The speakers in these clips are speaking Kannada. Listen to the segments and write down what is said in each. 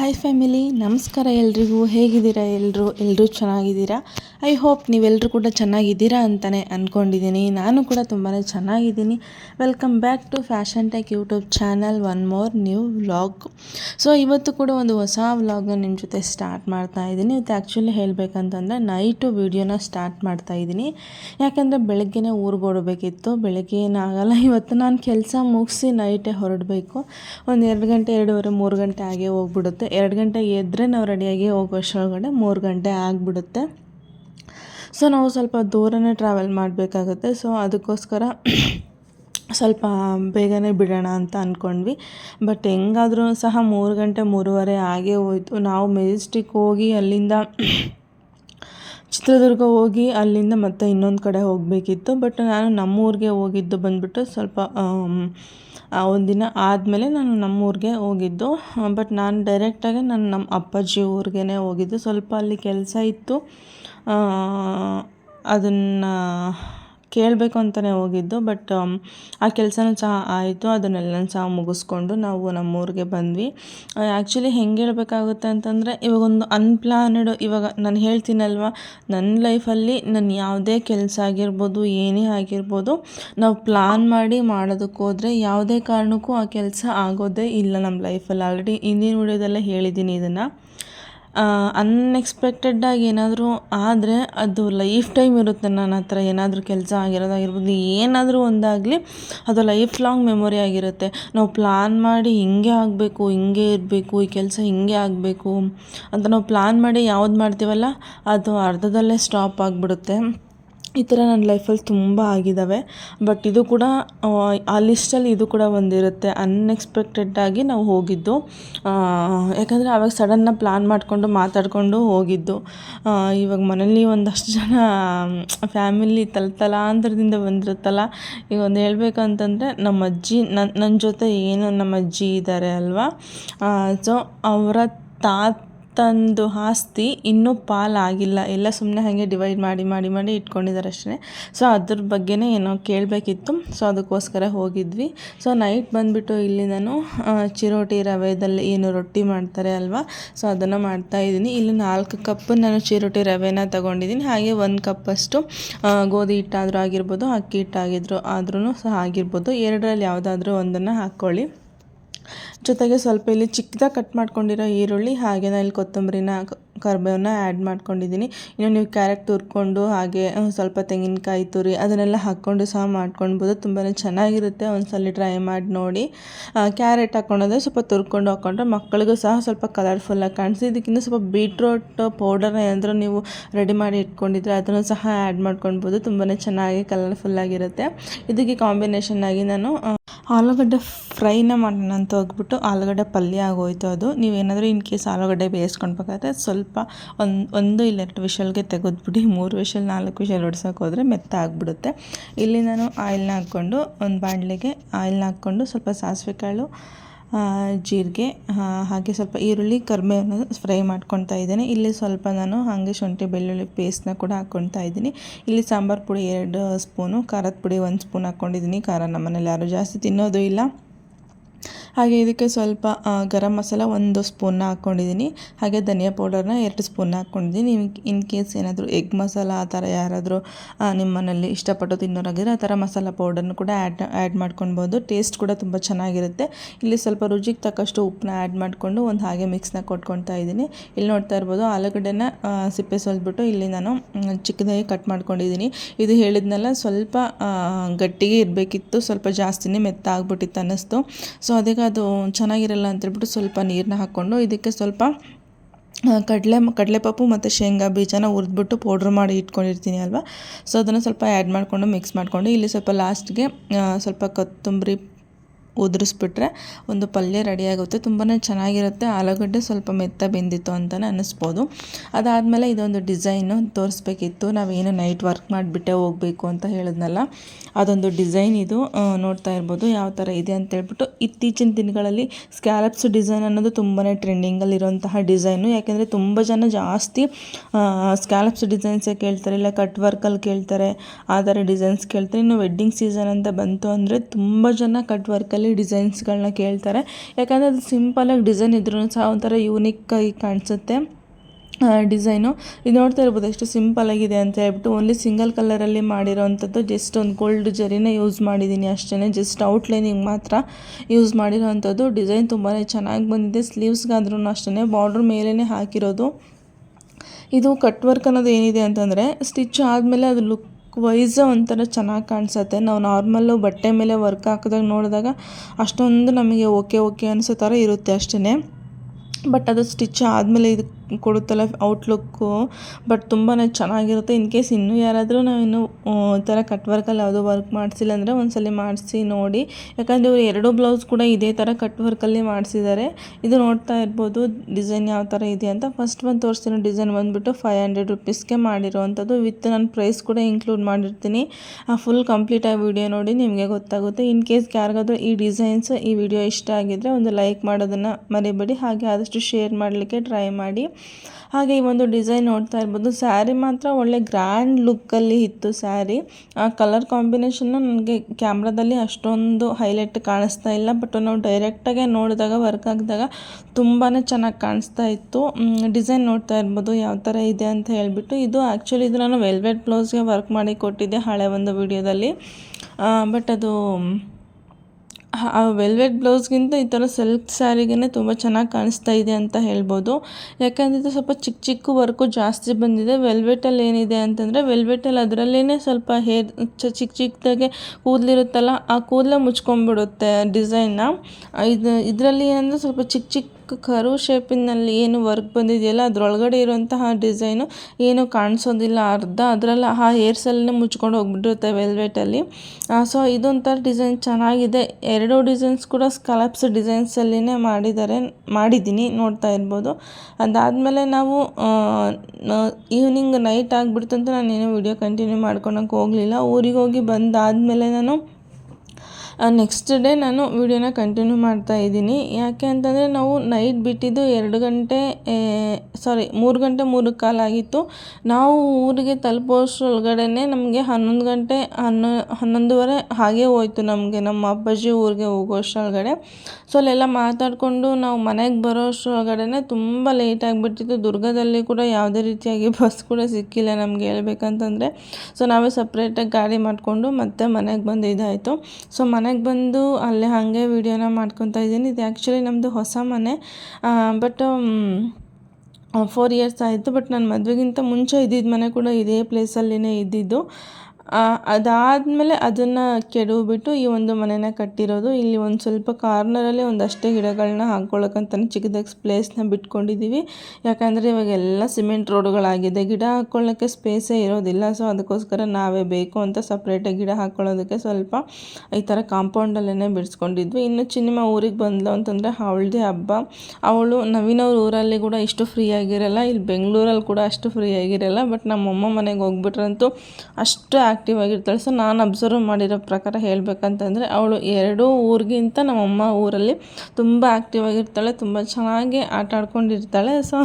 ಹಾಯ್ ಫ್ಯಾಮಿಲಿ ನಮಸ್ಕಾರ ಎಲ್ರಿಗೂ. ಹೇಗಿದ್ದೀರಾ ಎಲ್ಲರೂ ಎಲ್ಲರೂ ಚೆನ್ನಾಗಿದ್ದೀರಾ? ಐ ಹೋಪ್ ನೀವೆಲ್ಲರೂ ಕೂಡ ಚೆನ್ನಾಗಿದ್ದೀರಾ ಅಂತಲೇ ಅಂದ್ಕೊಂಡಿದ್ದೀನಿ ನಾನು ಕೂಡ ತುಂಬಾ ಚೆನ್ನಾಗಿದ್ದೀನಿ. Welcome back to fashion tech YouTube channel one more new vlog so ಇವತ್ತು ಕೂಡ ಒಂದು ಹೊಸ ವ್ಲಾಗ್ನ ನಿಮ್ಮ ಜೊತೆ ಸ್ಟಾರ್ಟ್ ಮಾಡ್ತಾ ಇದ್ದೀನಿ. ಇವತ್ತು ಆ್ಯಕ್ಚುಲಿ ಹೇಳಬೇಕಂತಂದರೆ ನೈಟು ವೀಡಿಯೋನ ಸ್ಟಾರ್ಟ್ ಮಾಡ್ತಾ ಇದ್ದೀನಿ. ಯಾಕಂದರೆ ಬೆಳಗ್ಗೆನೇ ಊರಿಗೆ ಹೊಡಬೇಕಿತ್ತು ಬೆಳಗ್ಗೆ ಏನಾಗಲ್ಲ. ಇವತ್ತು ನಾನು ಕೆಲಸ ಮುಗಿಸಿ ನೈಟೇ ಹೊರಡಬೇಕು. ಒಂದು ಎರಡು ಗಂಟೆ, ಎರಡೂವರೆ, ಮೂರು ಗಂಟೆ ಆಗೇ ಹೋಗ್ಬಿಡುತ್ತೆ. ಎರಡು ಗಂಟೆಗೆ ಎದ್ದರೆ ನಾವು ರೆಡಿಯಾಗಿ ಹೋಗೋಷ್ಟೊಳಗಡೆ ಮೂರು ಗಂಟೆ ಆಗಿಬಿಡುತ್ತೆ. ಸೊ ನಾವು ಸ್ವಲ್ಪ ದೂರನೇ ಟ್ರಾವೆಲ್ ಮಾಡಬೇಕಾಗುತ್ತೆ. ಸೊ ಅದಕ್ಕೋಸ್ಕರ ಸ್ವಲ್ಪ ಬೇಗನೆ ಬಿಡೋಣ ಅಂತ ಅಂದ್ಕೊಂಡ್ವಿ ಬಟ್ ಹೆಂಗಾದರೂ ಸಹ ಮೂರು ಗಂಟೆ ಮೂರುವರೆ ಆಗೇ ಹೋಯಿತು. ನಾವು ಮೆಜೆಸ್ಟಿಕ್ ಹೋಗಿ ಅಲ್ಲಿಂದ ಚಿತ್ರದುರ್ಗ ಹೋಗಿ ಅಲ್ಲಿಂದ ಮತ್ತೆ ಇನ್ನೊಂದು ಕಡೆ ಹೋಗಬೇಕಿತ್ತು. ಬಟ್ ನಾನು ನಮ್ಮೂರಿಗೆ ಹೋಗಿದ್ದು ಬಂದುಬಿಟ್ಟು ಸ್ವಲ್ಪ ಒಂದಿನ ಆದಮೇಲೆ ನಾನು ನಮ್ಮೂರಿಗೆ ಹೋಗಿದ್ದು. ಬಟ್ ನಾನು ಡೈರೆಕ್ಟಾಗಿ ನಾನು ನಮ್ಮ ಅಪ್ಪಾಜಿ ಊರಿಗೆ ಹೋಗಿದ್ದು. ಸ್ವಲ್ಪ ಅಲ್ಲಿ ಕೆಲಸ ಇತ್ತು. ಅದನ್ನು ಕೇಳಬೇಕು ಅಂತಲೇ ಹೋಗಿದ್ದು ಬಟ್ ಆ ಕೆಲಸನೂ ಸಹ ಆಯಿತು. ಅದನ್ನೆಲ್ಲ ಸಹ ಮುಗಿಸ್ಕೊಂಡು ನಾವು ನಮ್ಮೂರಿಗೆ ಬಂದ್ವಿ. ಆ್ಯಕ್ಚುಲಿ ಹೆಂಗೆ ಹೇಳಬೇಕಾಗುತ್ತೆ ಅಂತಂದರೆ, ಇವಾಗ ಒಂದು ಅನ್ಪ್ಲಾನಡ್ ಇವಾಗ ನಾನು ಹೇಳ್ತೀನಲ್ವ ನನ್ನ ಲೈಫಲ್ಲಿ ನಾನು ಯಾವುದೇ ಕೆಲಸ ಆಗಿರ್ಬೋದು, ಏನೇ ಆಗಿರ್ಬೋದು, ನಾವು ಪ್ಲಾನ್ ಮಾಡಿ ಮಾಡೋದಕ್ಕೋದ್ರೆ ಯಾವುದೇ ಕಾರಣಕ್ಕೂ ಆ ಕೆಲಸ ಆಗೋದೇ ಇಲ್ಲ ನಮ್ಮ ಲೈಫಲ್ಲಿ ಆಲ್ರೆಡಿ ಹಿಂದಿನ ವಿಡಿಯೋದಲ್ಲೇ ಹೇಳಿದ್ದೀನಿ ಇದನ್ನು. ಅನ್ಎಕ್ಸ್ಪೆಕ್ಟೆಡ್ಡಾಗಿ ಏನಾದರೂ ಆದರೆ ಅದು ಲೈಫ್ ಟೈಮ್ ಇರುತ್ತೆ ನನ್ನ ಹತ್ರ. ಏನಾದರೂ ಕೆಲಸ ಆಗಿರೋದಾಗಿರ್ಬೋದು ಏನಾದರೂ ಒಂದಾಗಲಿ ಅದು ಲೈಫ್ ಲಾಂಗ್ ಮೆಮೊರಿ ಆಗಿರುತ್ತೆ. ನಾವು ಪ್ಲಾನ್ ಮಾಡಿ ಹಿಂಗೆ ಆಗಬೇಕು, ಹಿಂಗೆ ಇರಬೇಕು, ಈ ಕೆಲಸ ಹಿಂಗೆ ಆಗಬೇಕು ಅಂತ ನಾವು ಪ್ಲಾನ್ ಮಾಡಿ ಯಾವ್ದು ಮಾಡ್ತೀವಲ್ಲ, ಅದು ಅರ್ಧದಲ್ಲೇ ಸ್ಟಾಪ್ ಆಗಿಬಿಡುತ್ತೆ. ಈ ಥರ ನನ್ನ ಲೈಫಲ್ಲಿ ತುಂಬ ಆಗಿದ್ದಾವೆ. ಬಟ್ ಇದು ಕೂಡ, ಆ ಲಿಸ್ಟಲ್ಲಿ ಇದು ಕೂಡ ಒಂದಿರುತ್ತೆ. ಅನ್ಎಕ್ಸ್ಪೆಕ್ಟೆಡ್ಡಾಗಿ ನಾವು ಹೋಗಿದ್ದು. ಯಾಕಂದರೆ ಆವಾಗ ಸಡನ್ನಾಗಿ ಪ್ಲ್ಯಾನ್ ಮಾಡಿಕೊಂಡು ಮಾತಾಡಿಕೊಂಡು ಹೋಗಿದ್ದು. ಇವಾಗ ಮನೇಲಿ ಒಂದಷ್ಟು ಜನ, ಫ್ಯಾಮಿಲಿ ತಲ ತಲಾಂತರದಿಂದ ಬಂದಿರುತ್ತಲ್ಲ. ಈಗ ಒಂದು ಹೇಳಬೇಕು ಅಂತಂದರೆ ನಮ್ಮ ಅಜ್ಜಿ ನನ್ನ ನನ್ನ ಜೊತೆ ಏನು ನಮ್ಮ ಅಜ್ಜಿ ಇದ್ದಾರೆ ಅಲ್ವಾ? ಸೊ ಅವರ ತಾತ ತಂದು ಆಸ್ತಿ ಇನ್ನೂ ಪಾಲಾಗಿಲ್ಲ. ಎಲ್ಲ ಸುಮ್ಮನೆ ಹಾಗೆ ಡಿವೈಡ್ ಮಾಡಿ ಮಾಡಿ ಮಾಡಿ ಇಟ್ಕೊಂಡಿದ್ದಾರೆ ಅಷ್ಟೇ. ಸೊ ಅದ್ರ ಬಗ್ಗೆನೇ ಏನೋ ಕೇಳಬೇಕಿತ್ತು. ಸೊ ಅದಕ್ಕೋಸ್ಕರ ಹೋಗಿದ್ವಿ. ಸೊ ನೈಟ್ ಬಂದುಬಿಟ್ಟು ಇಲ್ಲಿ ನಾನು ಚಿರೋಟಿ ರವೆದಲ್ಲಿ ಏನು ರೊಟ್ಟಿ ಮಾಡ್ತಾರೆ ಅಲ್ವಾ? ಸೊ ಅದನ್ನು ಮಾಡ್ತಾಯಿದ್ದೀನಿ ಇಲ್ಲಿ ನಾಲ್ಕು ಕಪ್ ನಾನು ಚಿರೋಟಿ ರವೆನ ತಗೊಂಡಿದ್ದೀನಿ. ಹಾಗೆ ಒಂದು ಕಪ್ಪಷ್ಟು ಗೋಧಿ ಹಿಟ್ಟಾದರೂ ಆಗಿರ್ಬೋದು, ಅಕ್ಕಿ ಹಿಟ್ಟಾಗಿದ್ರು ಆದ್ರೂ ಸಹ ಆಗಿರ್ಬೋದು. ಎರಡರಲ್ಲಿ ಯಾವುದಾದ್ರೂ ಒಂದನ್ನು ಹಾಕ್ಕೊಳ್ಳಿ ಜೊತೆಗೆ ಸ್ವಲ್ಪ ಇಲ್ಲಿ ಚಿಕ್ಕದಾಗಿ ಕಟ್ ಮಾಡ್ಕೊಂಡಿರೋ ಈರುಳ್ಳಿ ಹಾಗೆ ಇಲ್ಲಿ ಕೊತ್ತಂಬರಿನ ಕರಿಬೇವನ್ನ ಆ್ಯಡ್ ಮಾಡ್ಕೊಂಡಿದ್ದೀನಿ. ಇನ್ನು ನೀವು ಕ್ಯಾರೆಟ್ ತುರ್ಕೊಂಡು ಹಾಗೆ ಸ್ವಲ್ಪ ತೆಂಗಿನಕಾಯಿ ತುರಿ ಅದನ್ನೆಲ್ಲ ಹಾಕ್ಕೊಂಡು ಸಹ ಮಾಡ್ಕೊಳ್ಬೋದು ತುಂಬಾ ಚೆನ್ನಾಗಿರುತ್ತೆ. ಒಂದ್ಸಲ ಟ್ರೈ ಮಾಡಿ ನೋಡಿ. ಕ್ಯಾರೆಟ್ ಹಾಕ್ಕೊಂಡೋದ್ರೆ ಸ್ವಲ್ಪ ತುರ್ಕೊಂಡು ಹಾಕ್ಕೊಂಡ್ರೆ ಮಕ್ಕಳಿಗೂ ಸಹ ಸ್ವಲ್ಪ ಕಲರ್ಫುಲ್ಲಾಗಿ ಕಾಣಿಸಿ. ಇದಕ್ಕಿಂತ ಸ್ವಲ್ಪ ಬೀಟ್ರೋಟ್ ಪೌಡರ್ ಏನಾದರೂ ನೀವು ರೆಡಿ ಮಾಡಿ ಇಟ್ಕೊಂಡಿದ್ರೆ ಅದನ್ನು ಸಹ ಆ್ಯಡ್ ಮಾಡ್ಕೊಳ್ಬೋದು ತುಂಬಾ ಚೆನ್ನಾಗಿ ಕಲರ್ಫುಲ್ಲಾಗಿರುತ್ತೆ ಇದಕ್ಕೆ ಕಾಂಬಿನೇಷನ್ ಆಗಿ ನಾನು ಆಲೂಗಡ್ಡೆ ಫ್ರೈನ ಮಾಡೋಣ ಅಂತ ಹೋಗ್ಬಿಟ್ಟು ಆಲೂಗಡ್ಡೆ ಪಲ್ಯ ಆಗೋಯ್ತು ಅದು. ನೀವೇನಾದರೂ ಇನ್ ಕೇಸ್ ಆಲೂಗಡ್ಡೆ ಬೇಯಿಸ್ಕೊಳ್ಬೇಕಾದ್ರೆ ಸ್ವಲ್ಪ ಒಂದು ಒಂದು ಇಲ್ಲ ಎರಡು ವಿಷಲ್ಗೆ ತೆಗೆದ್ಬಿಟ್ಟು ಮೂರು ವಿಷಲ್, ನಾಲ್ಕು ವಿಷಲ್ ಹೊಡ್ಸೋಕೆ ಹೋದರೆ ಮೆತ್ತ ಆಗಿಬಿಡುತ್ತೆ. ಇಲ್ಲಿ ನಾನು ಆಯಿಲ್ನ ಹಾಕ್ಕೊಂಡು ಒಂದು ಬಾಣಲೆಗೆ ಆಯಿಲ್ನ ಹಾಕ್ಕೊಂಡು ಸ್ವಲ್ಪ ಸಾಸಿವೆ ಕಾಳು ಜೀರಿಗೆ ಹಾಗೆ ಸ್ವಲ್ಪ ಈರುಳ್ಳಿ, ಕರಿಬೇವನ್ನು ಫ್ರೈ ಮಾಡ್ಕೊತಾ ಇದ್ದೀನಿ. ಇಲ್ಲಿ ಸ್ವಲ್ಪ ನಾನು ಹಾಗೆ ಶುಂಠಿ, ಬೆಳ್ಳುಳ್ಳಿ ಪೇಸ್ಟ್ನ ಕೂಡ ಹಾಕ್ಕೊತಾ ಇದ್ದೀನಿ. ಇಲ್ಲಿ ಸಾಂಬಾರು ಪುಡಿ ಎರಡು ಸ್ಪೂನು, ಖಾರದ ಪುಡಿ ಒಂದು ಸ್ಪೂನ್ ಹಾಕ್ಕೊಂಡಿದ್ದೀನಿ. ಖಾರ ನಮ್ಮನೇಲಿ ಯಾರು ಜಾಸ್ತಿ ತಿನ್ನೋದು ಇಲ್ಲ. ಹಾಗೆ ಇದಕ್ಕೆ ಸ್ವಲ್ಪ ಗರಂ ಮಸಾಲ ಒಂದು ಸ್ಪೂನ್ನ ಹಾಕ್ಕೊಂಡಿದ್ದೀನಿ. ಹಾಗೆ ಧನಿಯಾ ಪೌಡರ್ನ ಎರಡು ಸ್ಪೂನ್ ಹಾಕ್ಕೊಂಡಿದ್ದೀನಿ. ಇನ್ ಕೇಸ್ ಏನಾದರೂ ಎಗ್ ಮಸಾಲ ಆ ಥರ ಯಾರಾದರೂ ನಿಮ್ಮ ಇಷ್ಟಪಟ್ಟು ತಿನ್ನೋರಾಗಿದ್ರೆ ಆ ಥರ ಮಸಾಲ ಪೌಡರ್ನ ಕೂಡ ಆ್ಯಡ್ ಆ್ಯಡ್ ಮಾಡ್ಕೊಳ್ಬೋದು. ಟೇಸ್ಟ್ ಕೂಡ ತುಂಬ ಚೆನ್ನಾಗಿರುತ್ತೆ. ಇಲ್ಲಿ ಸ್ವಲ್ಪ ರುಚಿಗೆ ತಕ್ಕಷ್ಟು ಉಪ್ಪನ್ನ ಆ್ಯಡ್ ಮಾಡಿಕೊಂಡು ಒಂದು ಹಾಗೆ ಮಿಕ್ಸ್ನ ಕೊಟ್ಕೊಳ್ತಾ ಇದ್ದೀನಿ. ಇಲ್ಲಿ ನೋಡ್ತಾ ಇರ್ಬೋದು ಆಲೂಗಡ್ಡೆನ ಸಿಪ್ಪೆ ಸೊಲ್ಬಿಟ್ಟು ಇಲ್ಲಿ ನಾನು ಚಿಕ್ಕದಾಗಿ ಕಟ್ ಮಾಡ್ಕೊಂಡಿದ್ದೀನಿ. ಇದು ಹೇಳಿದ್ನೆಲ್ಲ ಸ್ವಲ್ಪ ಗಟ್ಟಿಗೆ ಇರಬೇಕಿತ್ತು. ಸ್ವಲ್ಪ ಜಾಸ್ತಿನೇ ಮೆತ್ತ ಆಗ್ಬಿಟ್ಟಿತ್ತು ಅನ್ನಿಸ್ತು. ಸೊ ಅದಕ್ಕೆ ಅದು ಚೆನ್ನಾಗಿರಲ್ಲ ಅಂತೇಳ್ಬಿಟ್ಟು ಸ್ವಲ್ಪ ನೀರನ್ನ ಹಾಕ್ಕೊಂಡು ಇದಕ್ಕೆ ಸ್ವಲ್ಪ ಕಡಲೆ, ಕಡಲೆಪಪ್ಪು ಮತ್ತು ಶೇಂಗಾ ಬೀಜನ ಹುರಿದ್ಬಿಟ್ಟು ಪೌಡ್ರ್ ಮಾಡಿ ಇಟ್ಕೊಂಡಿರ್ತೀನಿ ಅಲ್ವಾ? ಸೊ ಅದನ್ನು ಸ್ವಲ್ಪ ಆ್ಯಡ್ ಮಾಡಿಕೊಂಡು ಮಿಕ್ಸ್ ಮಾಡಿಕೊಂಡು ಇಲ್ಲಿ ಸ್ವಲ್ಪ ಲಾಸ್ಟ್ಗೆ ಸ್ವಲ್ಪ ಕೊತ್ತಂಬರಿ ಉದುರಿಸ್ಬಿಟ್ರೆ ಒಂದು ಪಲ್ಯ ರೆಡಿಯಾಗುತ್ತೆ ತುಂಬಾ ಚೆನ್ನಾಗಿರುತ್ತೆ. ಆಲೂಗಡ್ಡೆ ಸ್ವಲ್ಪ ಮೆತ್ತ ಬೆಂದಿತ್ತು ಅಂತಲೇ ಅನ್ನಿಸ್ಬೋದು. ಅದಾದಮೇಲೆ ಇದೊಂದು ಡಿಸೈನು ತೋರಿಸ್ಬೇಕಿತ್ತು. ನಾವೇನು ನೈಟ್ ವರ್ಕ್ ಮಾಡಿಬಿಟ್ಟೆ ಹೋಗಬೇಕು ಅಂತ ಹೇಳಿದ್ನಲ್ಲ. ಅದೊಂದು ಡಿಸೈನ್ ಇದು. ನೋಡ್ತಾ ಇರ್ಬೋದು ಯಾವ ಥರ ಇದೆ ಅಂತ ಹೇಳ್ಬಿಟ್ಟು ಇತ್ತೀಚಿನ ದಿನಗಳಲ್ಲಿ ಸ್ಕ್ಯಾಲಪ್ಸ್ ಡಿಸೈನ್ ಅನ್ನೋದು ತುಂಬಾ ಟ್ರೆಂಡಿಂಗಲ್ಲಿರುವಂತಹ ಡಿಸೈನು ಯಾಕೆಂದರೆ ತುಂಬ ಜನ ಜಾಸ್ತಿ ಸ್ಕ್ಯಾಲಪ್ಸ್ ಡಿಸೈನ್ಸೇ ಕೇಳ್ತಾರೆ, ಇಲ್ಲ ಕಟ್ ವರ್ಕಲ್ಲಿ ಕೇಳ್ತಾರೆ, ಆ ಥರ ಡಿಸೈನ್ಸ್ ಕೇಳ್ತಾರೆ. ಇನ್ನು ವೆಡ್ಡಿಂಗ್ ಸೀಸನ್ ಅಂತ ಬಂತು ಅಂದರೆ ತುಂಬ ಜನ ಕಟ್ ವರ್ಕಲ್ಲಿ ಡಿಸೈನ್ಸ್ಗಳನ್ನ ಕೇಳ್ತಾರೆ. ಯಾಕಂದರೆ ಅದು ಸಿಂಪಲ್ಲಾಗಿ ಡಿಸೈನ್ ಇದ್ರೂ ಸಹ ಒಂಥರ ಆಗಿ ಕಾಣಿಸುತ್ತೆ ಡಿಸೈನು. ಇದು ನೋಡ್ತಾ ಇರ್ಬೋದು, ಎಷ್ಟು ಸಿಂಪಲ್ ಆಗಿದೆ ಅಂತ ಹೇಳ್ಬಿಟ್ಟು ಓನ್ಲಿ ಸಿಂಗಲ್ ಕಲರಲ್ಲಿ ಮಾಡಿರೋವಂಥದ್ದು ಜಸ್ಟ್ ಒಂದು ಗೋಲ್ಡ್ ಜರಿನೇ ಯೂಸ್ ಮಾಡಿದ್ದೀನಿ ಅಷ್ಟೇ ಜಸ್ಟ್ ಔಟ್ಲೈನಿಂಗ್ ಮಾತ್ರ ಯೂಸ್ ಮಾಡಿರೋವಂಥದ್ದು ಡಿಸೈನ್ ತುಂಬಾ ಚೆನ್ನಾಗಿ ಬಂದಿದೆ. ಸ್ಲೀವ್ಸ್ಗಾದ್ರೂ ಅಷ್ಟೇ ಬಾರ್ಡ್ರ್ ಮೇಲೇ ಹಾಕಿರೋದು. ಇದು ಕಟ್ ವರ್ಕ್ ಅನ್ನೋದು ಏನಿದೆ ಅಂತಂದರೆ, ಸ್ಟಿಚ್ ಆದಮೇಲೆ ಅದು ಲುಕ್ ವೈಸ್ ಒಂಥರ ಚೆನ್ನಾಗಿ ಕಾಣಿಸುತ್ತೆ. ನಾವು ನಾರ್ಮಲ್ಲು ಬಟ್ಟೆ ಮೇಲೆ ವರ್ಕ್ ಹಾಕಿದಾಗ ನೋಡಿದಾಗ ಅಷ್ಟೊಂದು ನಮಗೆ ಓಕೆ ಓಕೆ ಅನಿಸೋ ಥರ ಇರುತ್ತೆ ಅಷ್ಟೇ ಬಟ್ ಅದು ಸ್ಟಿಚ್ ಆದಮೇಲೆ ಇದು ಕೊಡುತ್ತಲ್ಲ ಔಟ್ಲುಕ್ಕು. ಬಟ್ ತುಂಬಾ ಚೆನ್ನಾಗಿರುತ್ತೆ. ಇನ್ ಕೇಸ್ ಇನ್ನೂ ಯಾರಾದರೂ ನಾವಿನ್ನೂ ಈ ಥರ ಕಟ್ ವರ್ಕಲ್ಲಿ ಯಾವುದೋ ವರ್ಕ್ ಮಾಡಿಸಿಲ್ಲ ಅಂದರೆ ಒಂದ್ಸಲ ಮಾಡಿಸಿ ನೋಡಿ. ಯಾಕಂದರೆ ಇವರು ಎರಡು ಬ್ಲೌಸ್ ಕೂಡ ಇದೇ ಥರ ಕಟ್ ವರ್ಕಲ್ಲಿ ಮಾಡಿಸಿದ್ದಾರೆ ಇದು ನೋಡ್ತಾ ಇರ್ಬೋದು ಡಿಸೈನ್ ಯಾವ ಥರ ಇದೆ ಅಂತ. ಫಸ್ಟ್ ಒಂದು ತೋರಿಸ್ತೀನಿ ಡಿಸೈನ್ ಬಂದುಬಿಟ್ಟು ಫೈವ್ ಹಂಡ್ರೆಡ್ ರುಪೀಸ್ಗೆ ಮಾಡಿರೋವಂಥದ್ದು. ವಿತ್ ನನ್ನ ಪ್ರೈಸ್ ಕೂಡ ಇನ್ಕ್ಲೂಡ್ ಮಾಡಿರ್ತೀನಿ. ಆ ಫುಲ್ ಕಂಪ್ಲೀಟ್ ಆಗಿ ವಿಡಿಯೋ ನೋಡಿ ನಿಮಗೆ ಗೊತ್ತಾಗುತ್ತೆ. ಇನ್ ಕೇಸ್ ಯಾರಿಗಾದರೂ ಈ ಡಿಸೈನ್ಸ್, ಈ ವಿಡಿಯೋ ಇಷ್ಟ ಆಗಿದ್ದರೆ ಒಂದು ಲೈಕ್ ಮಾಡೋದನ್ನು ಮರಿಬೇಡಿ. ಹಾಗೆ ಆದಷ್ಟು ಶೇರ್ ಮಾಡಲಿಕ್ಕೆ ಟ್ರೈ ಮಾಡಿ. ಹಾಗೆ ಈ ಒಂದು ಡಿಸೈನ್ ನೋಡ್ತಾ ಇರ್ಬೋದು. ಸ್ಯಾರಿ ಮಾತ್ರ ಒಳ್ಳೆ ಗ್ರ್ಯಾಂಡ್ ಲುಕ್ಕಲ್ಲಿ ಇತ್ತು ಸ್ಯಾರಿ. ಆ ಕಲರ್ ಕಾಂಬಿನೇಷನ್ನು ನನಗೆ ಕ್ಯಾಮ್ರಾದಲ್ಲಿ ಅಷ್ಟೊಂದು ಹೈಲೈಟ್ ಕಾಣಿಸ್ತಾ ಇಲ್ಲ. ಬಟ್ ನಾವು ಡೈರೆಕ್ಟಾಗೆ ನೋಡಿದಾಗ ವರ್ಕ್ ಆಗಿದಾಗ ತುಂಬಾ ಚೆನ್ನಾಗಿ ಕಾಣಿಸ್ತಾ ಇತ್ತು. ಡಿಸೈನ್ ನೋಡ್ತಾ ಇರ್ಬೋದು, ಯಾವ ಥರ ಇದೆ ಅಂತ ಹೇಳಿಬಿಟ್ಟು. ಇದು ಆ್ಯಕ್ಚುಲಿ ಇದು ನಾನು ವೆಲ್ವೆಟ್ ಬ್ಲೌಸ್ಗೆ ವರ್ಕ್ ಮಾಡಿ ಕೊಟ್ಟಿದ್ದೆ ಹಳೆ ಒಂದು ವಿಡಿಯೋದಲ್ಲಿ ಬಟ್ ಅದು ಆ ವೆಲ್ವೆಟ್ ಬ್ಲೌಸ್ಗಿಂತ ಈ ಥರ ಸಿಲ್ಕ್ ಸ್ಯಾರಿಗೇ ತುಂಬ ಚೆನ್ನಾಗಿ ಕಾಣಿಸ್ತಾ ಇದೆ ಅಂತ ಹೇಳ್ಬೋದು. ಯಾಕಂದರೆ ಇದು ಸ್ವಲ್ಪ ಚಿಕ್ಕ ಚಿಕ್ಕ ವರ್ಕು ಜಾಸ್ತಿ ಬಂದಿದೆ. ವೆಲ್ವೆಟಲ್ಲಿ ಏನಿದೆ ಅಂತಂದರೆ ವೆಲ್ವೆಟಲ್ಲಿ ಅದರಲ್ಲೇ ಸ್ವಲ್ಪ ಹೇರ್ ಚಿಕ್ಕ ಚಿಕ್ಕದಾಗೆ ಕೂದಲಿರುತ್ತಲ್ಲ, ಆ ಕೂದಲೇ ಮುಚ್ಕೊಂಡ್ಬಿಡುತ್ತೆ ಡಿಸೈನ್ನ. ಇದು, ಇದರಲ್ಲಿ ಏನಂದರೆ ಸ್ವಲ್ಪ ಚಿಕ್ಕ ಚಿಕ್ಕ ಕರು ಶೇಪಿನಲ್ಲಿ ಏನು ವರ್ಕ್ ಬಂದಿದೆಯಲ್ಲ, ಅದರೊಳಗಡೆ ಇರುವಂತಹ ಡಿಸೈನು ಏನು ಕಾಣಿಸೋದಿಲ್ಲ, ಅರ್ಧ ಅದರಲ್ಲಿ ಆ ಹೇರ್ಸಲ್ಲೇ ಮುಚ್ಕೊಂಡು ಹೋಗ್ಬಿಟ್ಟಿರುತ್ತೆ ವೆಲ್ವೆಟಲ್ಲಿ ಸೊ ಇದೊಂಥರ ಡಿಸೈನ್ ಚೆನ್ನಾಗಿದೆ. ಎರಡು ಡಿಸೈನ್ಸ್ ಕೂಡ ಸ್ಕಲಪ್ಸ್ ಡಿಸೈನ್ಸಲ್ಲಿನೇ ಮಾಡಿದ್ದಾರೆ ಮಾಡಿದ್ದೀನಿ, ನೋಡ್ತಾ ಇರ್ಬೋದು. ಅದಾದಮೇಲೆ ನಾವು ಈವ್ನಿಂಗ್ ನೈಟ್ ಆಗಿಬಿಡ್ತು ಅಂತ ನಾನೇನು ವೀಡಿಯೋ ಕಂಟಿನ್ಯೂ ಮಾಡ್ಕೊಳಕ್ಕೆ ಹೋಗಲಿಲ್ಲ. ಊರಿಗೆ ಹೋಗಿ ಬಂದಾದಮೇಲೆ ನಾನು ನೆಕ್ಸ್ಟ್ ಡೇ ನಾನು ವೀಡಿಯೋನ ಕಂಟಿನ್ಯೂ ಮಾಡ್ತಾ ಇದ್ದೀನಿ. ಯಾಕೆ ಅಂತಂದರೆ ನಾವು ನೈಟ್ ಬಿಟ್ಟಿದ್ದು ಎರಡು ಗಂಟೆ ಸಾರಿ ಮೂರು ಗಂಟೆ ಮೂರು ಕಾಲಾಗಿತ್ತು ನಾವು ಊರಿಗೆ ತಲುಪೋಷ್ಟ್ರೊಳಗಡೆ ನಮಗೆ ಹನ್ನೊಂದು ಗಂಟೆ, ಹನ್ನೊ, ಹನ್ನೊಂದುವರೆ ಹಾಗೆ ಹೋಯ್ತು ನಮಗೆ, ನಮ್ಮ ಅಪ್ಪಾಜಿ ಊರಿಗೆ ಹೋಗೋಷ್ಟ್ರೊಳಗಡೆ. ಸೊ ಅಲ್ಲೆಲ್ಲ ಮಾತಾಡಿಕೊಂಡು ನಾವು ಮನೆಗೆ ಬರೋಷ್ಟ್ರೊಳಗಡೆ ತುಂಬ ಲೇಟ್ ಆಗಿಬಿಟ್ಟಿತ್ತು. ದುರ್ಗದಲ್ಲಿ ಕೂಡ ಯಾವುದೇ ರೀತಿಯಾಗಿ ಬಸ್ ಕೂಡ ಸಿಕ್ಕಿಲ್ಲ ನಮಗೆ ಹೇಳ್ಬೇಕಂತಂದರೆ. ಸೊ ನಾವೇ ಸಪ್ರೇಟಾಗಿ ಗಾಡಿ ಮಾಡಿಕೊಂಡು ಮತ್ತೆ ಮನೆಗೆ ಬಂದು ಇದಾಯಿತು ಸೊ ಮನೆ ಮನೆಗೆ ಬಂದು ಅಲ್ಲೇ ಹಾಗೆ ವೀಡಿಯೋನ ಮಾಡ್ಕೊತಾ ಇದ್ದೀನಿ. ಇದು ಆ್ಯಕ್ಚುಲಿ ನಮ್ಮದು ಹೊಸ ಮನೆ. ಬಟ್ ಫೋರ್ ಇಯರ್ಸ್ ಆಯಿತು ಬಟ್ ನಾನು ಮದುವೆಗಿಂತ ಮುಂಚೆ ಇದ್ದಿದ್ದ ಮನೆ ಕೂಡ ಇದೇ ಪ್ಲೇಸಲ್ಲಿನೇ ಇದ್ದಿದ್ದು. ಅದಾದಮೇಲೆ ಅದನ್ನು ಕೆಡವಿಬಿಟ್ಟು ಈ ಒಂದು ಮನೇನ ಕಟ್ಟಿರೋದು. ಇಲ್ಲಿ ಒಂದು ಸ್ವಲ್ಪ ಕಾರ್ನರಲ್ಲಿ ಒಂದಷ್ಟೇ ಗಿಡಗಳನ್ನ ಹಾಕ್ಕೊಳ್ಳೋಕ್ಕಂತಲೇ ಚಿಕ್ಕದಾಗಿ ಪ್ಲೇಸ್ನ ಬಿಟ್ಕೊಂಡಿದ್ದೀವಿ ಯಾಕಂದರೆ ಇವಾಗೆಲ್ಲ ಸಿಮೆಂಟ್ ರೋಡುಗಳಾಗಿದೆ ಗಿಡ ಹಾಕ್ಕೊಳ್ಳೋಕ್ಕೆ ಸ್ಪೇಸೇ ಇರೋದಿಲ್ಲ. ಸೊ ಅದಕ್ಕೋಸ್ಕರ ನಾವೇ ಬೇಕು ಅಂತ ಸಪ್ರೇಟಾಗಿ ಗಿಡ ಹಾಕ್ಕೊಳ್ಳೋದಕ್ಕೆ ಸ್ವಲ್ಪ ಈ ಥರ ಕಾಂಪೌಂಡಲ್ಲೇ ಬಿಡಿಸ್ಕೊಂಡಿದ್ವಿ. ಇನ್ನು ಚಿನ್ನಿಮ ಊರಿಗೆ ಬಂದ್ಲು ಅಂತಂದರೆ ಅವಳದೇ ಹಬ್ಬ. ಅವಳು ನವೀನವ್ರ ಊರಲ್ಲಿ ಕೂಡ ಇಷ್ಟು ಫ್ರೀ ಆಗಿರಲ್ಲ. ಇಲ್ಲಿ ಬೆಂಗಳೂರಲ್ಲಿ ಕೂಡ ಅಷ್ಟು ಫ್ರೀ ಆಗಿರಲ್ಲ. ಬಟ್ ನಮ್ಮಮ್ಮ ಮನೆಗೆ ಹೋಗ್ಬಿಟ್ರಂತೂ ಅಷ್ಟು ಆ್ಯಕ್ಟಿವ್ ಆಗಿರ್ತಾಳೆ. ಸೊ ನಾನು ಅಬ್ಸರ್ವ್ ಮಾಡಿರೋ ಪ್ರಕಾರ ಹೇಳಬೇಕಂತಂದರೆ, ಅವಳು ಎರಡೂ ಊರಿಗಿಂತ ನಮ್ಮಮ್ಮ ಊರಲ್ಲಿ ತುಂಬ ಆ್ಯಕ್ಟಿವ್ ಆಗಿರ್ತಾಳೆ, ತುಂಬ ಚೆನ್ನಾಗಿ ಆಟ ಆಡ್ಕೊಂಡಿರ್ತಾಳೆ. ಸೊ